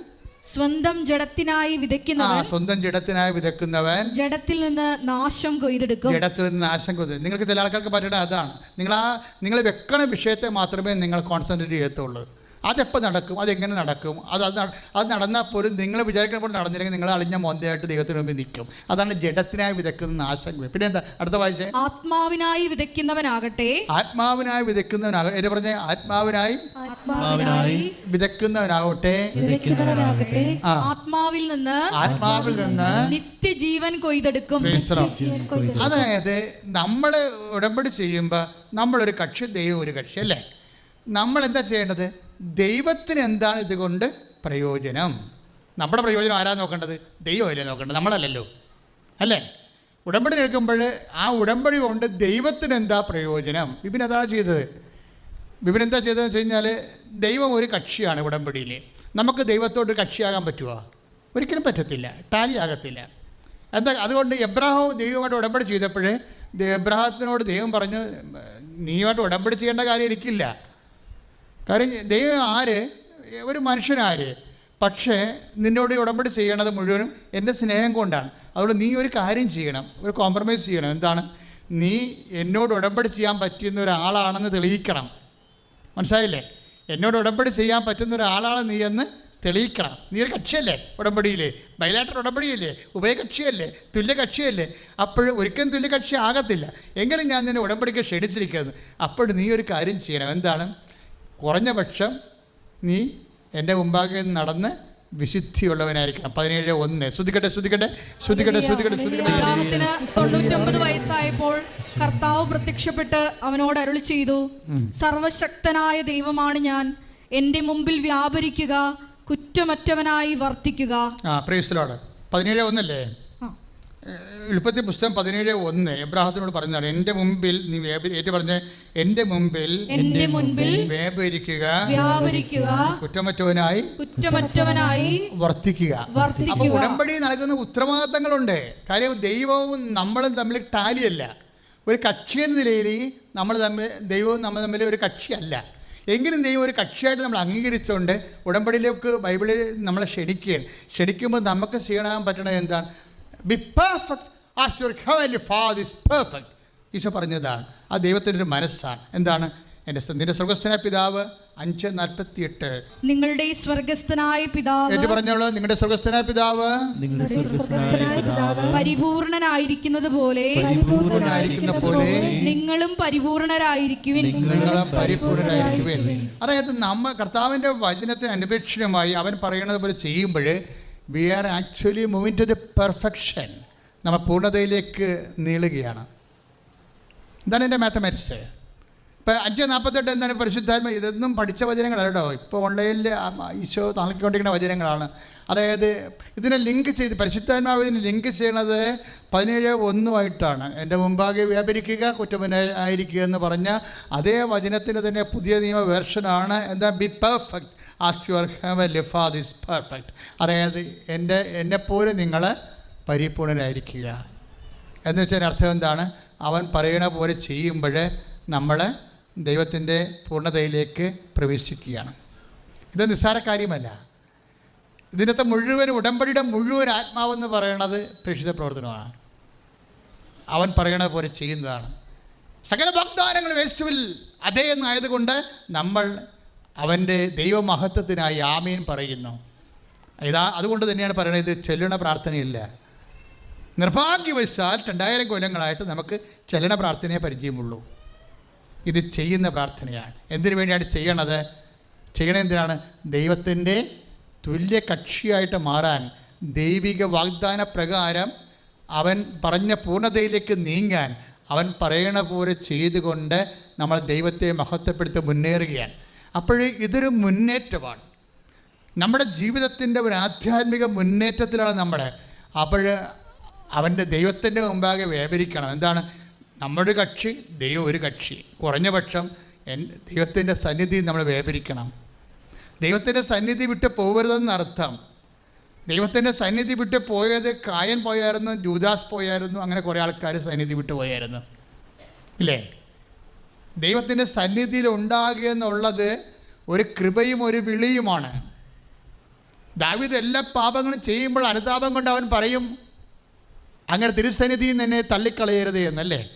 S2: സ്വന്തം ജഡത്തിനായി
S1: ആ
S2: വിതയ്ക്കുന്നവൻ
S1: സ്വന്തം ജഡത്തിനായി വിതയ്ക്കുന്നവൻ
S2: ജഡത്തിൽ നിന്ന് നാശം കൊയ്തെടുക്കും.
S1: ജഡത്തിൽ നിന്ന് നാശം കൊയ്തു നിങ്ങൾക്ക് ചില ആൾക്കാർക്ക് പറ്റേണ്ട അതാണ്. നിങ്ങൾ ആ നിങ്ങൾ വെക്കണ വിഷയത്തെ മാത്രമേ നിങ്ങൾ കോൺസെൻട്രേറ്റ് ചെയ്യത്തുള്ളൂ. അതെപ്പോൾ നടക്കും? അതെങ്ങനെ നടക്കും? അത് അത് അത് നടന്നാൽ പോലും നിങ്ങൾ വിചാരിക്കുന്ന പോലെ നടന്നില്ലെങ്കിൽ നിങ്ങൾ അളിഞ്ഞ മൊന്തയായിട്ട് ദൈവത്തിന് മുമ്പിൽ നിൽക്കും. അതാണ് ജഡത്തിനായി വിതക്കുന്ന ആശങ്ക പിന്നെ എന്താ അടുത്ത വായിച്ചേ
S2: ആത്മാവിനായി വിതയ്ക്കുന്നവനാകട്ടെ.
S1: ആത്മാവിനായി വിതയ്ക്കുന്നവനാകട്ടെ എന്നെ പറഞ്ഞ? ആത്മാവിനായി
S2: ആത്മാവിനായി
S1: വിതയ്ക്കുന്നവനാകട്ടെ.
S2: ആത്മാവിൽ നിന്ന്
S1: ആത്മാവിൽ നിന്ന്
S2: നിത്യജീവൻ കൊയ്തെടുക്കും.
S1: അതായത് നമ്മൾ ഉടമ്പടി ചെയ്യുമ്പോൾ നമ്മളൊരു കക്ഷി ദൈവം ഒരു കക്ഷി അല്ലേ? നമ്മൾ എന്താ ചെയ്യേണ്ടത്? ദൈവത്തിന് എന്താണ് ഇതുകൊണ്ട് പ്രയോജനം? നമ്മുടെ പ്രയോജനം ആരാ നോക്കേണ്ടത്? ദൈവമല്ലേ നോക്കേണ്ടത്? നമ്മളല്ലല്ലോ. അല്ലേ? ഉടമ്പടി എടുക്കുമ്പോൾ ആ ഉടമ്പടി കൊണ്ട് ദൈവത്തിന് എന്താ പ്രയോജനം? വിപിൻ അതാണ് ചെയ്തത്. വിപിൻ എന്താ ചെയ്തതെന്ന് വെച്ച് കഴിഞ്ഞാൽ ദൈവം ഒരു കക്ഷിയാണ് ഉടമ്പടിയിൽ നമുക്ക് ദൈവത്തോട് കക്ഷിയാകാൻ പറ്റുമോ ഒരിക്കലും പറ്റത്തില്ല. ടാലി ആകത്തില്ല. എന്താ അതുകൊണ്ട് എബ്രാഹോ ദൈവമായിട്ട് ഉടമ്പടി ചെയ്തപ്പോൾ എബ്രാഹത്തിനോട് ദൈവം പറഞ്ഞു നീയുമായിട്ട് ഉടമ്പടി ചെയ്യേണ്ട കാര്യം എനിക്കില്ല. കാര്യം ദൈവം ആര്? ഒരു മനുഷ്യനാര്? പക്ഷേ നിന്നോട് ഉടമ്പടി ചെയ്യണത് മുഴുവനും എന്റെ സ്നേഹം കൊണ്ടാണ്. അതുകൊണ്ട് നീ ഒരു കാര്യം ചെയ്യണം ഒരു കോംപ്രമൈസ് ചെയ്യണം. എന്താണ്? നീ എന്നോട് ഉടമ്പടി ചെയ്യാൻ പറ്റുന്ന ഒരാളാണെന്ന് തെളിയിക്കണം. മനസ്സിലായില്ലേ? എന്നോട് ഉടമ്പടി ചെയ്യാൻ പറ്റുന്ന ഒരാളാണ് നീ എന്ന് തെളിയിക്കണം. നീ ഒരു കക്ഷിയല്ലേ ഉടമ്പടിയില്ലേ? ബൈലാറ്റർ ഉടമ്പടിയല്ലേ ഉഭയകക്ഷിയല്ലേ തുല്യകക്ഷിയല്ലേ അപ്പോഴും ഒരിക്കലും തുല്യകക്ഷി ആകത്തില്ല. എങ്കിലും ഞാൻ നിന്നെ ഉടമ്പടിക്ക് ക്ഷണിച്ചിരിക്കുന്നത് അപ്പോഴും നീ ഒരു കാര്യം ചെയ്യണം. എന്താണ്? കുറഞ്ഞ പക്ഷം നീ എന്റെ മുമ്പാകെ നടന്ന് വിശുദ്ധിയുള്ളവനായിരിക്കണം. പതിനേഴ് ഒന്ന്. ശ്രുതിക്കട്ടെ ശ്രുതിക്കട്ടെ ശ്രുതിക്കട്ടെ ശ്രുതിക്കട്ടെ ശ്രുതിക്കട്ടെ.
S2: തൊണ്ണൂറ്റൊമ്പത് വയസ്സായപ്പോൾ കർത്താവ് പ്രത്യക്ഷപ്പെട്ട് അവനോട് അരുളി ചെയ്തു സർവശക്തനായ ദൈവമാണ് ഞാൻ. എന്റെ മുമ്പിൽ വ്യാപരിക്കുക കുറ്റമറ്റവനായി വർത്തിക്കുക.
S1: ആ പ്രേസിലോട് പതിനേഴ് ഒന്നല്ലേ. എളുപ്പത്തിൽ പുസ്തകം പതിനേഴ് ഒന്ന്. എബ്രാഹത്തിനോട് പറഞ്ഞാണ് എന്റെ മുമ്പിൽ നീ ഏറ്റു പറഞ്ഞ എന്റെ മുമ്പിൽ
S2: എന്റെ മുൻപിൽ
S1: വ്യാപരിക്കുക
S2: വ്യാപരിക്കുക
S1: കുറ്റമറ്റവനായി
S2: കുറ്റമറ്റവനായി
S1: വർത്തിക്കുക. അപ്പൊ ഉടമ്പടി നൽകുന്ന ഉത്തരവാദിത്തങ്ങളുണ്ട്. കാര്യം ദൈവവും നമ്മളും തമ്മിൽ ടാലിയല്ല. ഒരു കക്ഷി എന്ന നിലയിൽ നമ്മൾ തമ്മിൽ ദൈവവും നമ്മൾ തമ്മിൽ ഒരു കക്ഷിയല്ല. എങ്കിലും ദൈവം ഒരു കക്ഷിയായിട്ട് നമ്മൾ അംഗീകരിച്ചുകൊണ്ട് ഉടമ്പടിയിലേക്ക് ബൈബിളിൽ നമ്മളെ ക്ഷണിക്കുകയാണ്. ക്ഷണിക്കുമ്പോൾ നമുക്ക് ചെയ്യണാൻ പറ്റണത് എന്താണ്? Be perfect as your heavenly father is perfect Isho പറഞ്ഞതാണ് ആ ദൈവത്തിന്റെ ഒരു മനസ്സാണ്. എന്താണ്? എന്റെ നിന്റെ സ്വർഗസ്ഥന പിതാവ് അഞ്ച് നാൽപ്പത്തി എട്ട്
S2: നിങ്ങളുടെ സ്വർഗസ്ഥനായ പിതാവ്
S1: എന്ന് പറഞ്ഞോളൂ? നിങ്ങളുടെ
S3: സ്വർഗസ്ഥനായ പിതാവ്?
S2: പരിപൂർണനായിരിക്കുന്നത് പോലെ
S1: പരിപൂർണനായിരിക്കുന്ന പോലെ
S2: നിങ്ങളും പരിപൂർണരായിരിക്കുവിൻ.
S1: നിങ്ങളും പരിപൂർണരായിരിക്കും അതായത് നമ്മ കർത്താവിന്റെ വചനത്തെ അനുപേക്ഷിതമായി അവൻ പറയുന്നത് പോലെ ചെയ്യുമ്പോൾ we are actually moving to the perfection നമ്മൾ പൂർണതയിലേക്ക് നീളുകയാണ്. എന്താണ് എന്റെ മാത്തമാറ്റിക്സ് ഇപ്പം അഞ്ച് നാൽപ്പത്തെട്ട് എന്താണ് പരിശുദ്ധാത്മ? ഇതൊന്നും പഠിച്ച വചനങ്ങളല്ല കേട്ടോ ഇപ്പോൾ ഓൺലൈനിൽ ഈശോ നൽകിക്കൊണ്ടിരിക്കുന്ന വചനങ്ങളാണ്. അതായത് ഇതിനെ ലിങ്ക് ചെയ്ത് പരിശുദ്ധാത്മാവ് ഇതിനെ ലിങ്ക് ചെയ്യണത് പതിനേഴ് ഒന്നുമായിട്ടാണ് എന്റെ മുമ്പാകെ വ്യാപരിക്കുക കുറ്റമന ആയിരിക്കുക എന്ന് പറഞ്ഞ അതേ വചനത്തിന്റെ തന്നെ പുതിയ നിയമ വേർഷനാണ് എന്താ? Be perfect as your heavenly father is perfect അതായത് എന്റെ എന്നെപ്പോലെ നിങ്ങൾ പരിപൂർണരായിരിക്കുക. എന്ന് വെച്ചാൽ അർത്ഥം എന്താണ്? അവൻ പറയണ പോലെ ചെയ്യുമ്പോൾ നമ്മൾ ദൈവത്തിന്റെ പൂർണതയിലേക്ക് പ്രവേശിക്കുകയാണ്. ഇത് നിസ്സാര കാര്യമല്ല. ഇതിനകത്ത് മുഴുവൻ ഉടമ്പടിയുടെ മുഴുവൻ ആത്മാവെന്ന് പറയണത് പ്രേക്ഷിത പ്രവർത്തനമാണ്. അവൻ പറയണ പോലെ ചെയ്യുന്നതാണ്. സകല വാഗ്ദാനങ്ങൾ വേസ്റ്റുവിൽ അതേ എന്നായതുകൊണ്ട് നമ്മൾ അവന്റെ ദൈവമഹത്വത്തിനായി ആമീൻ പറയുന്നു. ഇതാ അതുകൊണ്ട് തന്നെയാണ് പറയുന്നത് ഇത് ചെല്ലണ പ്രാർത്ഥനയില്ല. നിർഭാഗ്യവശാൽ രണ്ടായിരം കൊല്ലങ്ങളായിട്ട് നമുക്ക് ചെല്ലണ പ്രാർത്ഥനയെ പരിചയമുള്ളൂ. ഇത് ചെയ്യുന്ന പ്രാർത്ഥനയാണ്. എന്തിനു വേണ്ടിയാണ് ചെയ്യണത്? ചെയ്യണത് എന്തിനാണ്? ദൈവത്തിന്റെ തുല്യ കക്ഷിയായിട്ട് മാറാൻ ദൈവിക വാഗ്ദാന പ്രകാരം അവൻ പറഞ്ഞ പൂർണതയിലേക്ക് നീങ്ങാൻ അവൻ പറയണ പോലെ ചെയ്തുകൊണ്ട് നമ്മൾ ദൈവത്തെ മഹത്വപ്പെടുത്തി മുന്നേറുകയാണ്. അപ്പോൾ ഇതൊരു മുന്നേറ്റമാണ്. നമ്മുടെ ജീവിതത്തിന്റെ ഒരു ആധ്യാത്മിക മുന്നേറ്റത്തിലാണ് നമ്മുടെ അപ്പോൾ അവന്റെ ദൈവത്തിന്റെ മുമ്പാകെ വ്യാപരിക്കണം എന്താണ്? നമ്മുടെ കക്ഷി ദൈവം ഒരു കക്ഷി. കുറഞ്ഞ പക്ഷം എൻ ദൈവത്തിന്റെ സന്നിധി നമ്മൾ വ്യാപരിക്കണം ദൈവത്തിന്റെ സന്നിധി വിട്ട് പോകരുതെന്നർത്ഥം ദൈവത്തിന്റെ സന്നിധി വിട്ട് പോയത് കായൻ പോയായിരുന്നു ജൂദാസ് പോയായിരുന്നു അങ്ങനെ കുറേ ആൾക്കാർ സന്നിധി വിട്ട് പോയായിരുന്നു. ഇല്ലേ? ദൈവത്തിന്റെ സന്നിധിയിൽ ഉണ്ടാകുക എന്നുള്ളത് ഒരു കൃപയും ഒരു വിളിയുമാണ്. ദാവിദ് എല്ലാ പാപങ്ങളും ചെയ്യുമ്പോൾ അനുതാപം കൊണ്ട് അവൻ പറയും അങ്ങനെ തിരുസന്നിധിയിൽ നിന്ന് തള്ളിക്കളയരുത് എന്നല്ലേ?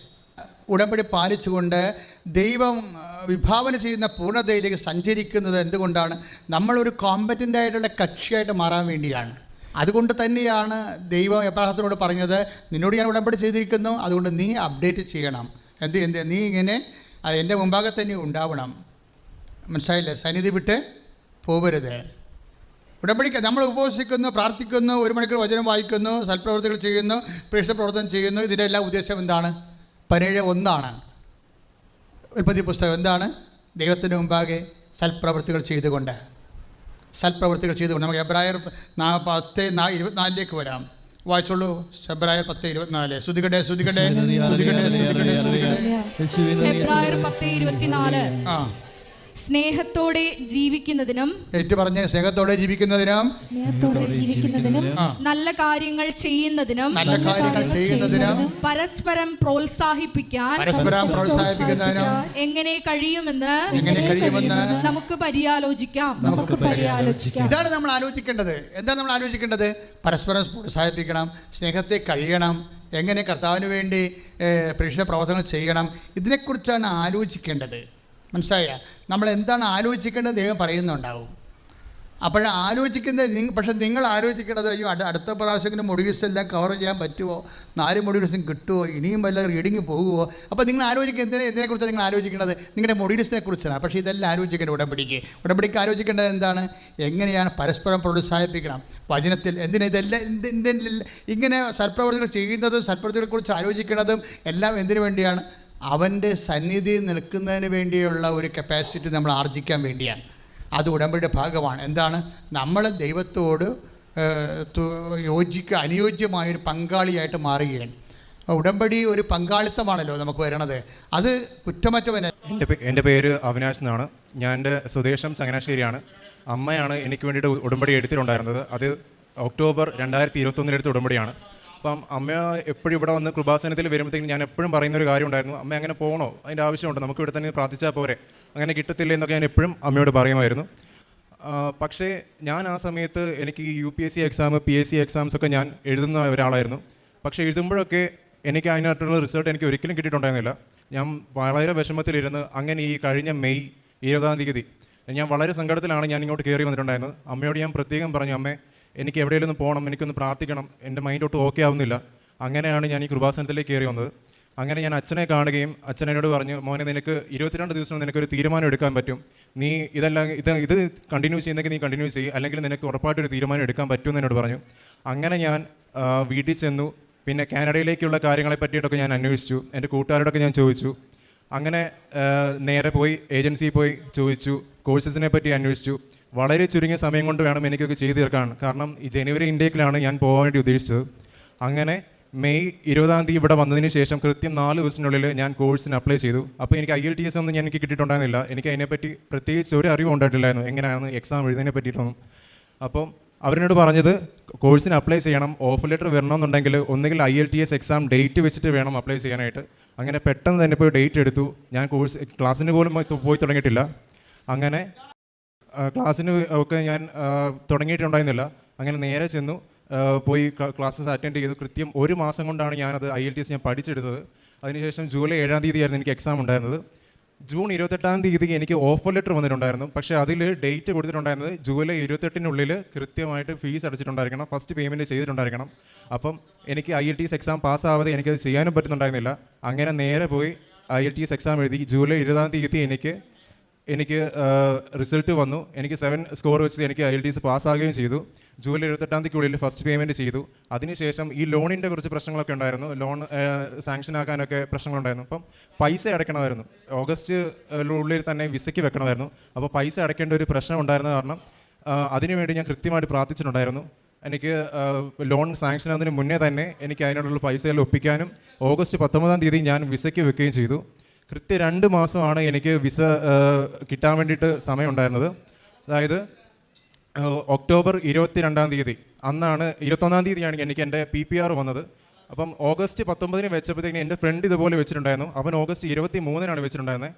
S1: ഉടമ്പടി പാലിച്ചുകൊണ്ട് ദൈവം വിഭാവന ചെയ്യുന്ന പൂർണതയിലേക്ക് സഞ്ചരിക്കുന്നത് എന്തുകൊണ്ടാണ്? നമ്മളൊരു കോമ്പറ്റന്റ് ആയിട്ടുള്ള കക്ഷിയായിട്ട് മാറാൻ വേണ്ടിയാണ്. അതുകൊണ്ട് തന്നെയാണ് ദൈവം എബ്രാഹത്തിനോട് പറഞ്ഞത് നിന്നോട് ഞാൻ ഉടമ്പടി ചെയ്തിരിക്കുന്നു അതുകൊണ്ട് നീ അപ്ഡേറ്റ് ചെയ്യണം. എന്ത് എന്ത് നീ ഇങ്ങനെ അത് എന്റെ മുമ്പാകെ തന്നെ ഉണ്ടാവണം. മനസ്സിലായില്ലേ? സന്നിധി വിട്ട് പോവരുത്. ഉടമ്പടിക്ക് നമ്മൾ ഉപവസിക്കുന്നു പ്രാർത്ഥിക്കുന്നു ഒരു മണിക്കൂർ വചനം വായിക്കുന്നു സൽപ്രവർത്തികൾ ചെയ്യുന്നു പ്രേക്ഷ പ്രവർത്തനം ചെയ്യുന്നു. ഇതിന്റെ എല്ലാ ഉദ്ദേശം എന്താണ്? പതിനേഴ് ഒന്നാണ്. ഉൽപ്പത്തി പുസ്തകം എന്താണ്? ദൈവത്തിന് മുമ്പാകെ സൽപ്രവർത്തികൾ ചെയ്തുകൊണ്ട്. സൽപ്രവർത്തികൾ ചെയ്തുകൊണ്ട്. നമുക്ക് എബ്രായർ പത്ത് നാ ഇരുപത്തിനാലിലേക്ക് വരാം. വായിച്ചോളൂ. ശബ്രായ പത്ത് ഇരുപത്തിനാല്. ശ്രുതികട്ടെ ശ്രുതികട്ടെ ശ്രുതികട്ടെ ശ്രുതികട്ടെ ശ്രുതികട്ടെ. ആ.
S2: സ്നേഹത്തോടെ ജീവിക്കുന്നതിനും
S1: ഏറ്റു പറഞ്ഞ സ്നേഹത്തോടെ ജീവിക്കുന്നതിനും
S3: സ്നേഹത്തോടെ ജീവിക്കുന്നതിനും
S2: നല്ല കാര്യങ്ങൾ ചെയ്യുന്നതിനും
S1: നല്ല കാര്യങ്ങൾ ചെയ്യുന്നതിനും
S2: പരസ്പരം പ്രോത്സാഹിപ്പിക്കാൻ
S1: പരസ്പരം പ്രോത്സാഹിപ്പിക്കുന്നതിനും
S2: എങ്ങനെ കഴിയുമെന്ന്
S1: എങ്ങനെ കഴിയുമെന്ന്
S2: നമുക്ക് പരിയാലോചിക്കാം.
S3: നമുക്ക് പരിയാലോചിക്കാം.
S1: ഇതാണ് നമ്മൾ ആലോചിക്കേണ്ടത്. എന്താണ് നമ്മൾ ആലോചിക്കേണ്ടത്? പരസ്പരം പ്രോത്സാഹിപ്പിക്കണം സ്നേഹത്തെ കഴിയണം എങ്ങനെ കർത്താവിന് വേണ്ടി പ്രേക്ഷിത പ്രവർത്തനങ്ങൾ ചെയ്യണം ഇതിനെക്കുറിച്ചാണ് ആലോചിക്കേണ്ടത്. മനസ്സിലായ നമ്മൾ എന്താണ് ആലോചിക്കേണ്ടത് ദൈവം പറയുന്നുണ്ടാവും. അപ്പോൾ ആലോചിക്കുന്നത് നിങ്ങൾ പക്ഷെ നിങ്ങൾ ആലോചിക്കേണ്ടത് അയ്യോ അടു- അടുത്ത പ്രാവശ്യം മൊഡ്യൂൾസ് എല്ലാം കവർ ചെയ്യാൻ പറ്റുമോ നാല് മൊഡ്യൂൾസും കിട്ടുമോ ഇനിയും വല്ല റീഡിങ് പോകുമോ അപ്പോൾ നിങ്ങൾ ആലോചിക്കുക എന്തിനെ എന്തിനെക്കുറിച്ചാണ് നിങ്ങൾ ആലോചിക്കേണ്ടത് നിങ്ങളുടെ മൊഡ്യൂൾസിനെ കുറിച്ചാണ് പക്ഷേ ഇതെല്ലാം ആലോചിക്കേണ്ട ഉടമ്പടിക്ക്. ഉടമ്പടിക്ക് ആലോചിക്കേണ്ടത് എന്താണ്? എങ്ങനെയാണ് പരസ്പരം പ്രോത്സാഹിപ്പിക്കണം? വചനത്തിൽ എന്തിനാ ഇതെല്ലാം എന്ത് ഇങ്ങനെ സൽപ്രവർത്തികൾ ചെയ്യുന്നതും സൽപ്രവർത്തികളെക്കുറിച്ച് ആലോചിക്കുന്നതും എല്ലാം എന്തിനു വേണ്ടിയാണ്? അവന്റെ സന്നിധി നിൽക്കുന്നതിന് വേണ്ടിയുള്ള ഒരു കപ്പാസിറ്റി നമ്മൾ ആർജിക്കാൻ വേണ്ടിയാണ്. അത് ഉടമ്പടിയുടെ ഭാഗമാണ്. എന്താണ്? നമ്മൾ ദൈവത്തോട് യോജിക്ക അനുയോജ്യമായൊരു പങ്കാളിയായിട്ട് മാറുകയാണ്. ഉടമ്പടി ഒരു പങ്കാളിത്തമാണല്ലോ നമുക്ക് വരണത്. അത് കുറ്റമറ്റവനെ
S4: എന്റെ പേര് അവിനാശ് എന്നാണ്. ഞാൻ എന്റെ സ്വദേശം ചങ്ങനാശ്ശേരിയാണ്. അമ്മയാണ് എനിക്ക് വേണ്ടിയിട്ട് ഉടമ്പടി എടുത്തിട്ടുണ്ടായിരുന്നത്. അത് ഒക്ടോബർ രണ്ടായിരത്തി ഇരുപത്തൊന്നിലെടുത്ത ഉടമ്പടിയാണ്. അപ്പം അമ്മ എപ്പോഴും ഇവിടെ വന്ന് കൃപാസനത്തിൽ വരുമ്പോഴത്തേക്കും ഞാൻ എപ്പോഴും പറയുന്ന ഒരു കാര്യം ഉണ്ടായിരുന്നു. അമ്മ അങ്ങനെ പോകണോ അതിന്റെ ആവശ്യമുണ്ട്. നമുക്ക് ഇവിടെ തന്നെ പ്രാർത്ഥിച്ചാൽ പോരെ. അങ്ങനെ കിട്ടത്തില്ല എന്നൊക്കെ ഞാൻ എപ്പോഴും അമ്മയോട് പറയുമായിരുന്നു. പക്ഷേ ഞാൻ ആ സമയത്ത് എനിക്ക് U P S C exam P S C exams ഒക്കെ ഞാൻ എഴുതുന്ന ഒരാളായിരുന്നു. പക്ഷേ എഴുതുമ്പോഴൊക്കെ എനിക്ക് അതിനായിട്ടുള്ള റിസൾട്ട് എനിക്ക് ഒരിക്കലും കിട്ടിയിട്ടുണ്ടായിരുന്നില്ല. ഞാൻ വളരെ വിഷമത്തിലിരുന്ന് അങ്ങനെ ഈ കഴിഞ്ഞ മെയ് ഇരുപതാം തീയതി ഞാൻ വളരെ സങ്കടത്തിലാണ് ഞാൻ ഇങ്ങോട്ട് കയറി വന്നിട്ടുണ്ടായിരുന്നത്. അമ്മയോട് ഞാൻ പ്രത്യേകം പറഞ്ഞു അമ്മേ എനിക്ക് എവിടെയെങ്കിലും ഒന്ന് പോകണം എനിക്കൊന്ന് പ്രാർത്ഥിക്കണം എന്റെ മൈൻഡ് ഒട്ടും ഓക്കെ ആവുന്നില്ല. അങ്ങനെയാണ് ഞാൻ ഈ കൃപാസനത്തിലേക്ക് കയറി വന്നത്. അങ്ങനെ ഞാൻ അച്ഛനെ കാണുകയും അച്ഛനോട് പറഞ്ഞു മോനെ നിനക്ക് ഇരുപത്തിരണ്ട് ദിവസം നിനക്കൊരു തീരുമാനം എടുക്കാൻ പറ്റും. നീ ഇതെല്ലാം ഇത് ഇത് കണ്ടിന്യൂ ചെയ്യുന്നെങ്കിൽ നീ കണ്ടിന്യൂ ചെയ്യും. അല്ലെങ്കിൽ നിനക്ക് ഉറപ്പായിട്ടൊരു തീരുമാനം എടുക്കാൻ പറ്റുമെന്ന് എന്നോട് പറഞ്ഞു. അങ്ങനെ ഞാൻ വീട്ടിൽ ചെന്നു. പിന്നെ കാനഡയിലേക്കുള്ള കാര്യങ്ങളെ പറ്റിയിട്ടൊക്കെ ഞാൻ അന്വേഷിച്ചു. എന്റെ കൂട്ടുകാരോടൊക്കെ ഞാൻ ചോദിച്ചു. അങ്ങനെ നേരെ പോയി ഏജൻസിയിൽ പോയി ചോദിച്ചു. കോഴ്സസിനെ പറ്റി അന്വേഷിച്ചു. വളരെ ചുരുങ്ങിയ സമയം കൊണ്ട് വേണം എനിക്കൊക്കെ ചെയ്തു തീർക്കാൻ. കാരണം ഈ ജനുവരി ഇൻടേക്കിലാണ് ഞാൻ പോകാൻ വേണ്ടി ഉദ്ദേശിച്ചത്. അങ്ങനെ മെയ് ഇരുപതാം തീയതി ഇവിടെ വന്നതിന് ശേഷം കൃത്യം നാല് ദിവസത്തിനുള്ളിൽ ഞാൻ കോഴ്സിന് അപ്ലൈ ചെയ്തു. അപ്പോൾ എനിക്ക് ഐ എൽ ടി എസ് ഒന്നും എനിക്ക് കിട്ടിയിട്ടുണ്ടായിരുന്നില്ല. എനിക്ക് അതിനെപ്പറ്റി പ്രത്യേകിച്ച് ഒരു അറിവ് ഉണ്ടായിട്ടില്ലായിരുന്നു. എങ്ങനെയാണ് എക്സാം എഴുതുന്നതിനെ പറ്റിയിട്ടൊന്നും. അപ്പം അവരോട് പറഞ്ഞത് കോഴ്സിന് അപ്ലൈ ചെയ്യണം ഓഫർ ലെറ്റർ വരണമെന്നുണ്ടെങ്കിൽ ഒന്നുകിൽ I L T S exam date വെച്ചിട്ട് വേണം അപ്ലൈ ചെയ്യാനായിട്ട്. അങ്ങനെ പെട്ടെന്ന് തന്നെ പോയി ഡേറ്റ് എടുത്തു. ഞാൻ കോഴ്സ് ക്ലാസ്സിന് പോലും പോയി- തുടങ്ങിയിട്ടില്ല. അങ്ങനെ ക്ലാസ്സിന് ഒക്കെ ഞാൻ തുടങ്ങിയിട്ടുണ്ടായിരുന്നില്ല. അങ്ങനെ നേരെ ചെന്നു. പോയി ക്ലാസ്സസ് അറ്റൻഡ് ചെയ്തു. കൃത്യം ഒരു മാസം കൊണ്ടാണ് ഞാനത് ഐ എൽ ടി എസ് ഞാൻ പഠിച്ചെടുത്തത്. അതിനുശേഷം ജൂലൈ ഏഴാം തീയതി ആയിരുന്നു എനിക്ക് എക്സാം ഉണ്ടായിരുന്നത്. ജൂൺ ഇരുപത്തെട്ടാം തീയതി എനിക്ക് ഓഫർ ലെറ്റർ വന്നിട്ടുണ്ടായിരുന്നു. പക്ഷേ അതിൽ ഡേറ്റ് കൊടുത്തിട്ടുണ്ടായിരുന്നത് ജൂലൈ ഇരുപത്തെട്ടിനുള്ളിൽ കൃത്യമായിട്ട് ഫീസ് അടച്ചിട്ടുണ്ടായിരിക്കണം. ഫസ്റ്റ് പേയ്മെന്റ് ചെയ്തിട്ടുണ്ടായിരിക്കണം. അപ്പം എനിക്ക് I L T S exam പാസ്സാവാതെ എനിക്കത് ചെയ്യാനും പറ്റുന്നുണ്ടായിരുന്നില്ല. അങ്ങനെ നേരെ പോയി I L T S exam എഴുതി ജൂലൈ ഇരുപതാം തീയതി എനിക്ക് എനിക്ക് റിസൾട്ട് വന്നു. എനിക്ക് സെവൻ സ്കോർ വെച്ച് എനിക്ക് ഐ എൽ ടി എസ് പാസ്സാകുകയും ചെയ്തു. ജൂലൈ ഇരുപത്തെട്ടാം ഫസ്റ്റ് പേയ്മെന്റ് ചെയ്തു. അതിനുശേഷം ഈ ലോണിന്റെ കുറച്ച് പ്രശ്നങ്ങളൊക്കെ ഉണ്ടായിരുന്നു. ലോൺ സാങ്ഷൻ ആക്കാനൊക്കെ പ്രശ്നങ്ങളുണ്ടായിരുന്നു. അപ്പം പൈസ അടയ്ക്കണമായിരുന്നു. ഓഗസ്റ്റ് ഏഹ്, ഉള്ളിൽ തന്നെ വിസയ്ക്ക് വെക്കണമായിരുന്നു. അപ്പോൾ പൈസ അടയ്ക്കേണ്ട ഒരു പ്രശ്നം ഉണ്ടായിരുന്ന കാരണം അതിനുവേണ്ടി ഞാൻ കൃത്യമായിട്ട് പ്രാർത്ഥിച്ചിട്ടുണ്ടായിരുന്നു. എനിക്ക് ലോൺ സാങ്ഷൻ ആകുന്നതിന് മുന്നേ തന്നെ എനിക്ക് അതിനോടുള്ള പൈസകൾ ഒപ്പിക്കാനും ഓഗസ്റ്റ് പത്തൊമ്പതാം തീയതി ഞാൻ വിസയ്ക്ക് വെക്കുകയും ചെയ്തു. കൃത്യം രണ്ട് മാസമാണ് എനിക്ക് വിസ കിട്ടാൻ വേണ്ടിയിട്ട് സമയമുണ്ടായിരുന്നത്. അതായത് ഒക്ടോബർ ഇരുപത്തി രണ്ടാം തീയതി. അന്നാണ് ഇരുപത്തൊന്നാം തീയതിയാണ് എനിക്ക് എന്റെ പി പി ആർ വന്നത്. അപ്പം ഓഗസ്റ്റ് പത്തൊമ്പതിന് വെച്ചപ്പോഴത്തേക്കും എന്റെ ഫ്രണ്ട് ഇതുപോലെ വെച്ചിട്ടുണ്ടായിരുന്നു. അവൻ ഓഗസ്റ്റ് ഇരുപത്തി മൂന്നിനാണ് വെച്ചിട്ടുണ്ടായിരുന്നത്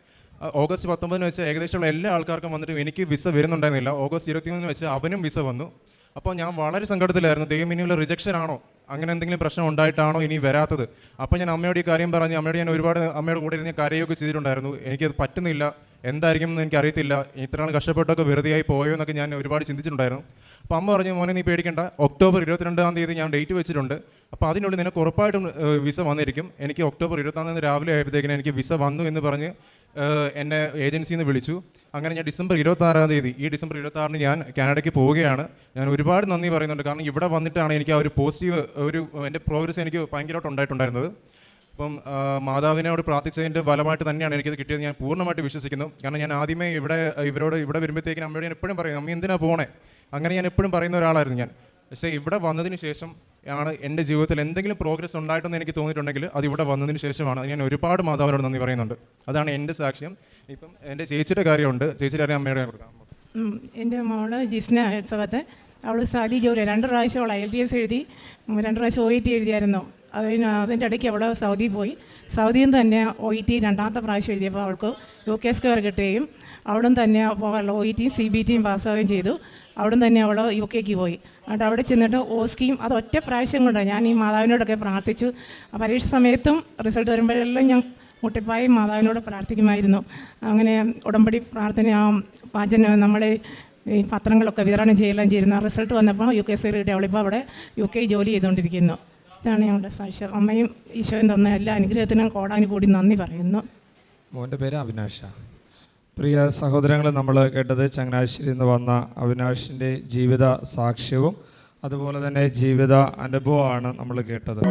S4: ഓഗസ്റ്റ് പത്തൊമ്പതിന് വെച്ച് ഏകദേശമുള്ള എല്ലാ ആൾക്കാർക്കും വന്നിട്ട് എനിക്ക് വിസ വരുന്നുണ്ടായിരുന്നില്ല. ഓഗസ്റ്റ് ഇരുപത്തി മൂന്നിന് വെച്ച് അവനും വിസ വന്നു. അപ്പോൾ ഞാൻ വളരെ സങ്കടത്തിലായിരുന്നു. ദൈവം ഇനിയുള്ള റിജക്ഷൻ ആണോ? അങ്ങനെ എന്തെങ്കിലും പ്രശ്നം ഉണ്ടായിട്ടാണോ ഇനി വരാത്തത്? അപ്പോൾ ഞാൻ അമ്മയോട് ഈ കാര്യം പറഞ്ഞ് അമ്മയോട് ഞാൻ ഒരുപാട് അമ്മയുടെ കൂടെ ഇരുന്ന് കരയൊക്കെ ചെയ്തിട്ടുണ്ടായിരുന്നു. എനിക്കത് പറ്റുന്നില്ല. എന്തായിരിക്കും എന്ന് എനിക്കറിയത്തില്ല. ഇത്ര നാൾ കഷ്ടപ്പെട്ടൊക്കെ വെറുതെയായി പോയോ എന്നൊക്കെ ഞാൻ ഒരുപാട് ചിന്തിച്ചിട്ടുണ്ടായിരുന്നു. അപ്പോൾ അമ്മ പറഞ്ഞു മോനെ നീ പേടിക്കണ്ട. ഒക്ടോബർ ഇരുപത്തിരണ്ടാം തീയതി ഞാൻ ഡേറ്റ് വെച്ചിട്ടുണ്ട്. അപ്പോൾ അതിനുള്ളിൽ നിനക്ക് ഉറപ്പായിട്ടും വിസ വന്നിരിക്കും. എനിക്ക് ഒക്ടോബർ ഇരുപത്താം തീയതി രാവിലെ ആയപ്പോഴത്തേക്കിനും എനിക്ക് വിസ വന്നു എന്ന് പറഞ്ഞ് എന്നെ ഏജൻസിയിൽ നിന്ന് വിളിച്ചു. അങ്ങനെ ഞാൻ ഡിസംബർ ഇരുപത്താറാം തീയതി ഈ ഡിസംബർ ഇരുപത്താറിന് ഞാൻ കാനഡയ്ക്ക് പോവുകയാണ്. ഞാൻ ഒരുപാട് നന്ദി പറയുന്നുണ്ട്. കാരണം ഇവിടെ വന്നിട്ടാണ് എനിക്ക് ആ ഒരു പോസിറ്റീവ് ഒരു എന്റെ പ്രോഗ്രസ് എനിക്ക് ഭയങ്കരമായിട്ട് ഉണ്ടായിട്ടുണ്ടായിരുന്നത്. അപ്പം മാതാവിനോട് പ്രാർത്ഥിച്ചതിന്റെ ഫലമായിട്ട് തന്നെയാണ് എനിക്കത് കിട്ടിയത് ഞാൻ പൂർണമായിട്ട് വിശ്വസിക്കുന്നു. കാരണം ഞാൻ ആദ്യമേ ഇവിടെ ഇവരോട് ഇവിടെ വരുമ്പോഴത്തേക്കിനും അമ്മയോട് ഞാൻ എപ്പോഴും പറയും അമ്മ എന്തിനാണ് പോണേ? അങ്ങനെ ഞാൻ എപ്പോഴും പറയുന്ന ഒരാളായിരുന്നു ഞാൻ. പക്ഷേ ഇവിടെ വന്നതിന് ശേഷം ആണ് എന്റെ ജീവിതത്തിൽ എന്തെങ്കിലും പ്രോഗ്രസ് ഉണ്ടായിട്ടെന്ന് എനിക്ക് തോന്നിയിട്ടുണ്ടെങ്കിൽ അത് ഇവിടെ വന്നതിന് ശേഷമാണ്. ഞാൻ ഒരുപാട് മാതാവിനോട് നന്ദി പറയുന്നുണ്ട്. അതാണ് എന്റെ സാക്ഷ്യം. ഇപ്പം എന്റെ ചേച്ചിയുടെ കാര്യമുണ്ട്. ചേച്ചിയുടെ കാര്യം അമ്മയുടെ
S3: എന്റെ മോൾ ജിസ്ന അവൾ സാലി ജോലി രണ്ട് പ്രാവശ്യം അവൾ ഐ എൽ ടി എസ് എഴുതി രണ്ട് പ്രാവശ്യം ഒ ഇ ടി എഴുതിയായിരുന്നു. അതിന് അതിന്റെ ഇടയ്ക്ക് അവൾ സൗദി പോയി. സൗദിയിൽ നിന്ന് തന്നെ ഒ ഇ ടി രണ്ടാമത്തെ പ്രാവശ്യം എഴുതിയപ്പോൾ അവൾക്ക് യു കെ സ്ക്വയർ കിട്ടുകയും അവിടും തന്നെ പോകാനുള്ള ഒ ഇ ടിയും സി ബി ടിയും പാസ്സാവുകയും ചെയ്തു. അവിടെ തന്നെ അവൾ യു കെക്ക് പോയി. എന്നിട്ട് അവിടെ ചെന്നിട്ട് ഓസ്കിയും അത് ഒറ്റ പ്രാവശ്യം കൊണ്ടാണ് ഞാൻ ഈ മാതാവിനോടൊക്കെ പ്രാർത്ഥിച്ചു. പരീക്ഷ സമയത്തും റിസൾട്ട് വരുമ്പോഴെല്ലാം ഞാൻ മുട്ടിപ്പായി മാതാവിനോട് പ്രാർത്ഥിക്കുമായിരുന്നു. അങ്ങനെ ഉടമ്പടി പ്രാർത്ഥന ആ പാചന നമ്മളെ ഈ പത്രങ്ങളൊക്കെ വിതരണം ചെയ്യെല്ലാം ചെയ്യുന്ന റിസൾട്ട് വന്നപ്പോൾ യു കെ സി അവളിപ്പോൾ അവിടെ യു കെ ജോലി ചെയ്തുകൊണ്ടിരിക്കുന്നു. ഇതാണ് ഞങ്ങളുടെ സാക്ഷ്യം അമ്മയും ഈശോയും തന്ന എല്ലാ അനുഗ്രഹത്തിനും കോടാനും കൂടി നന്ദി പറയുന്നു.
S5: മോന്റെ പേര് അവിനാഷ പ്രിയ സഹോദരങ്ങൾ നമ്മൾ കേട്ടത് ചങ്ങനാശ്ശേരിയിൽ നിന്ന് വന്ന അവിനാഷിന്റെ ജീവിത സാക്ഷ്യവും അതുപോലെ തന്നെ ജീവിത അനുഭവമാണ് നമ്മൾ കേട്ടത്.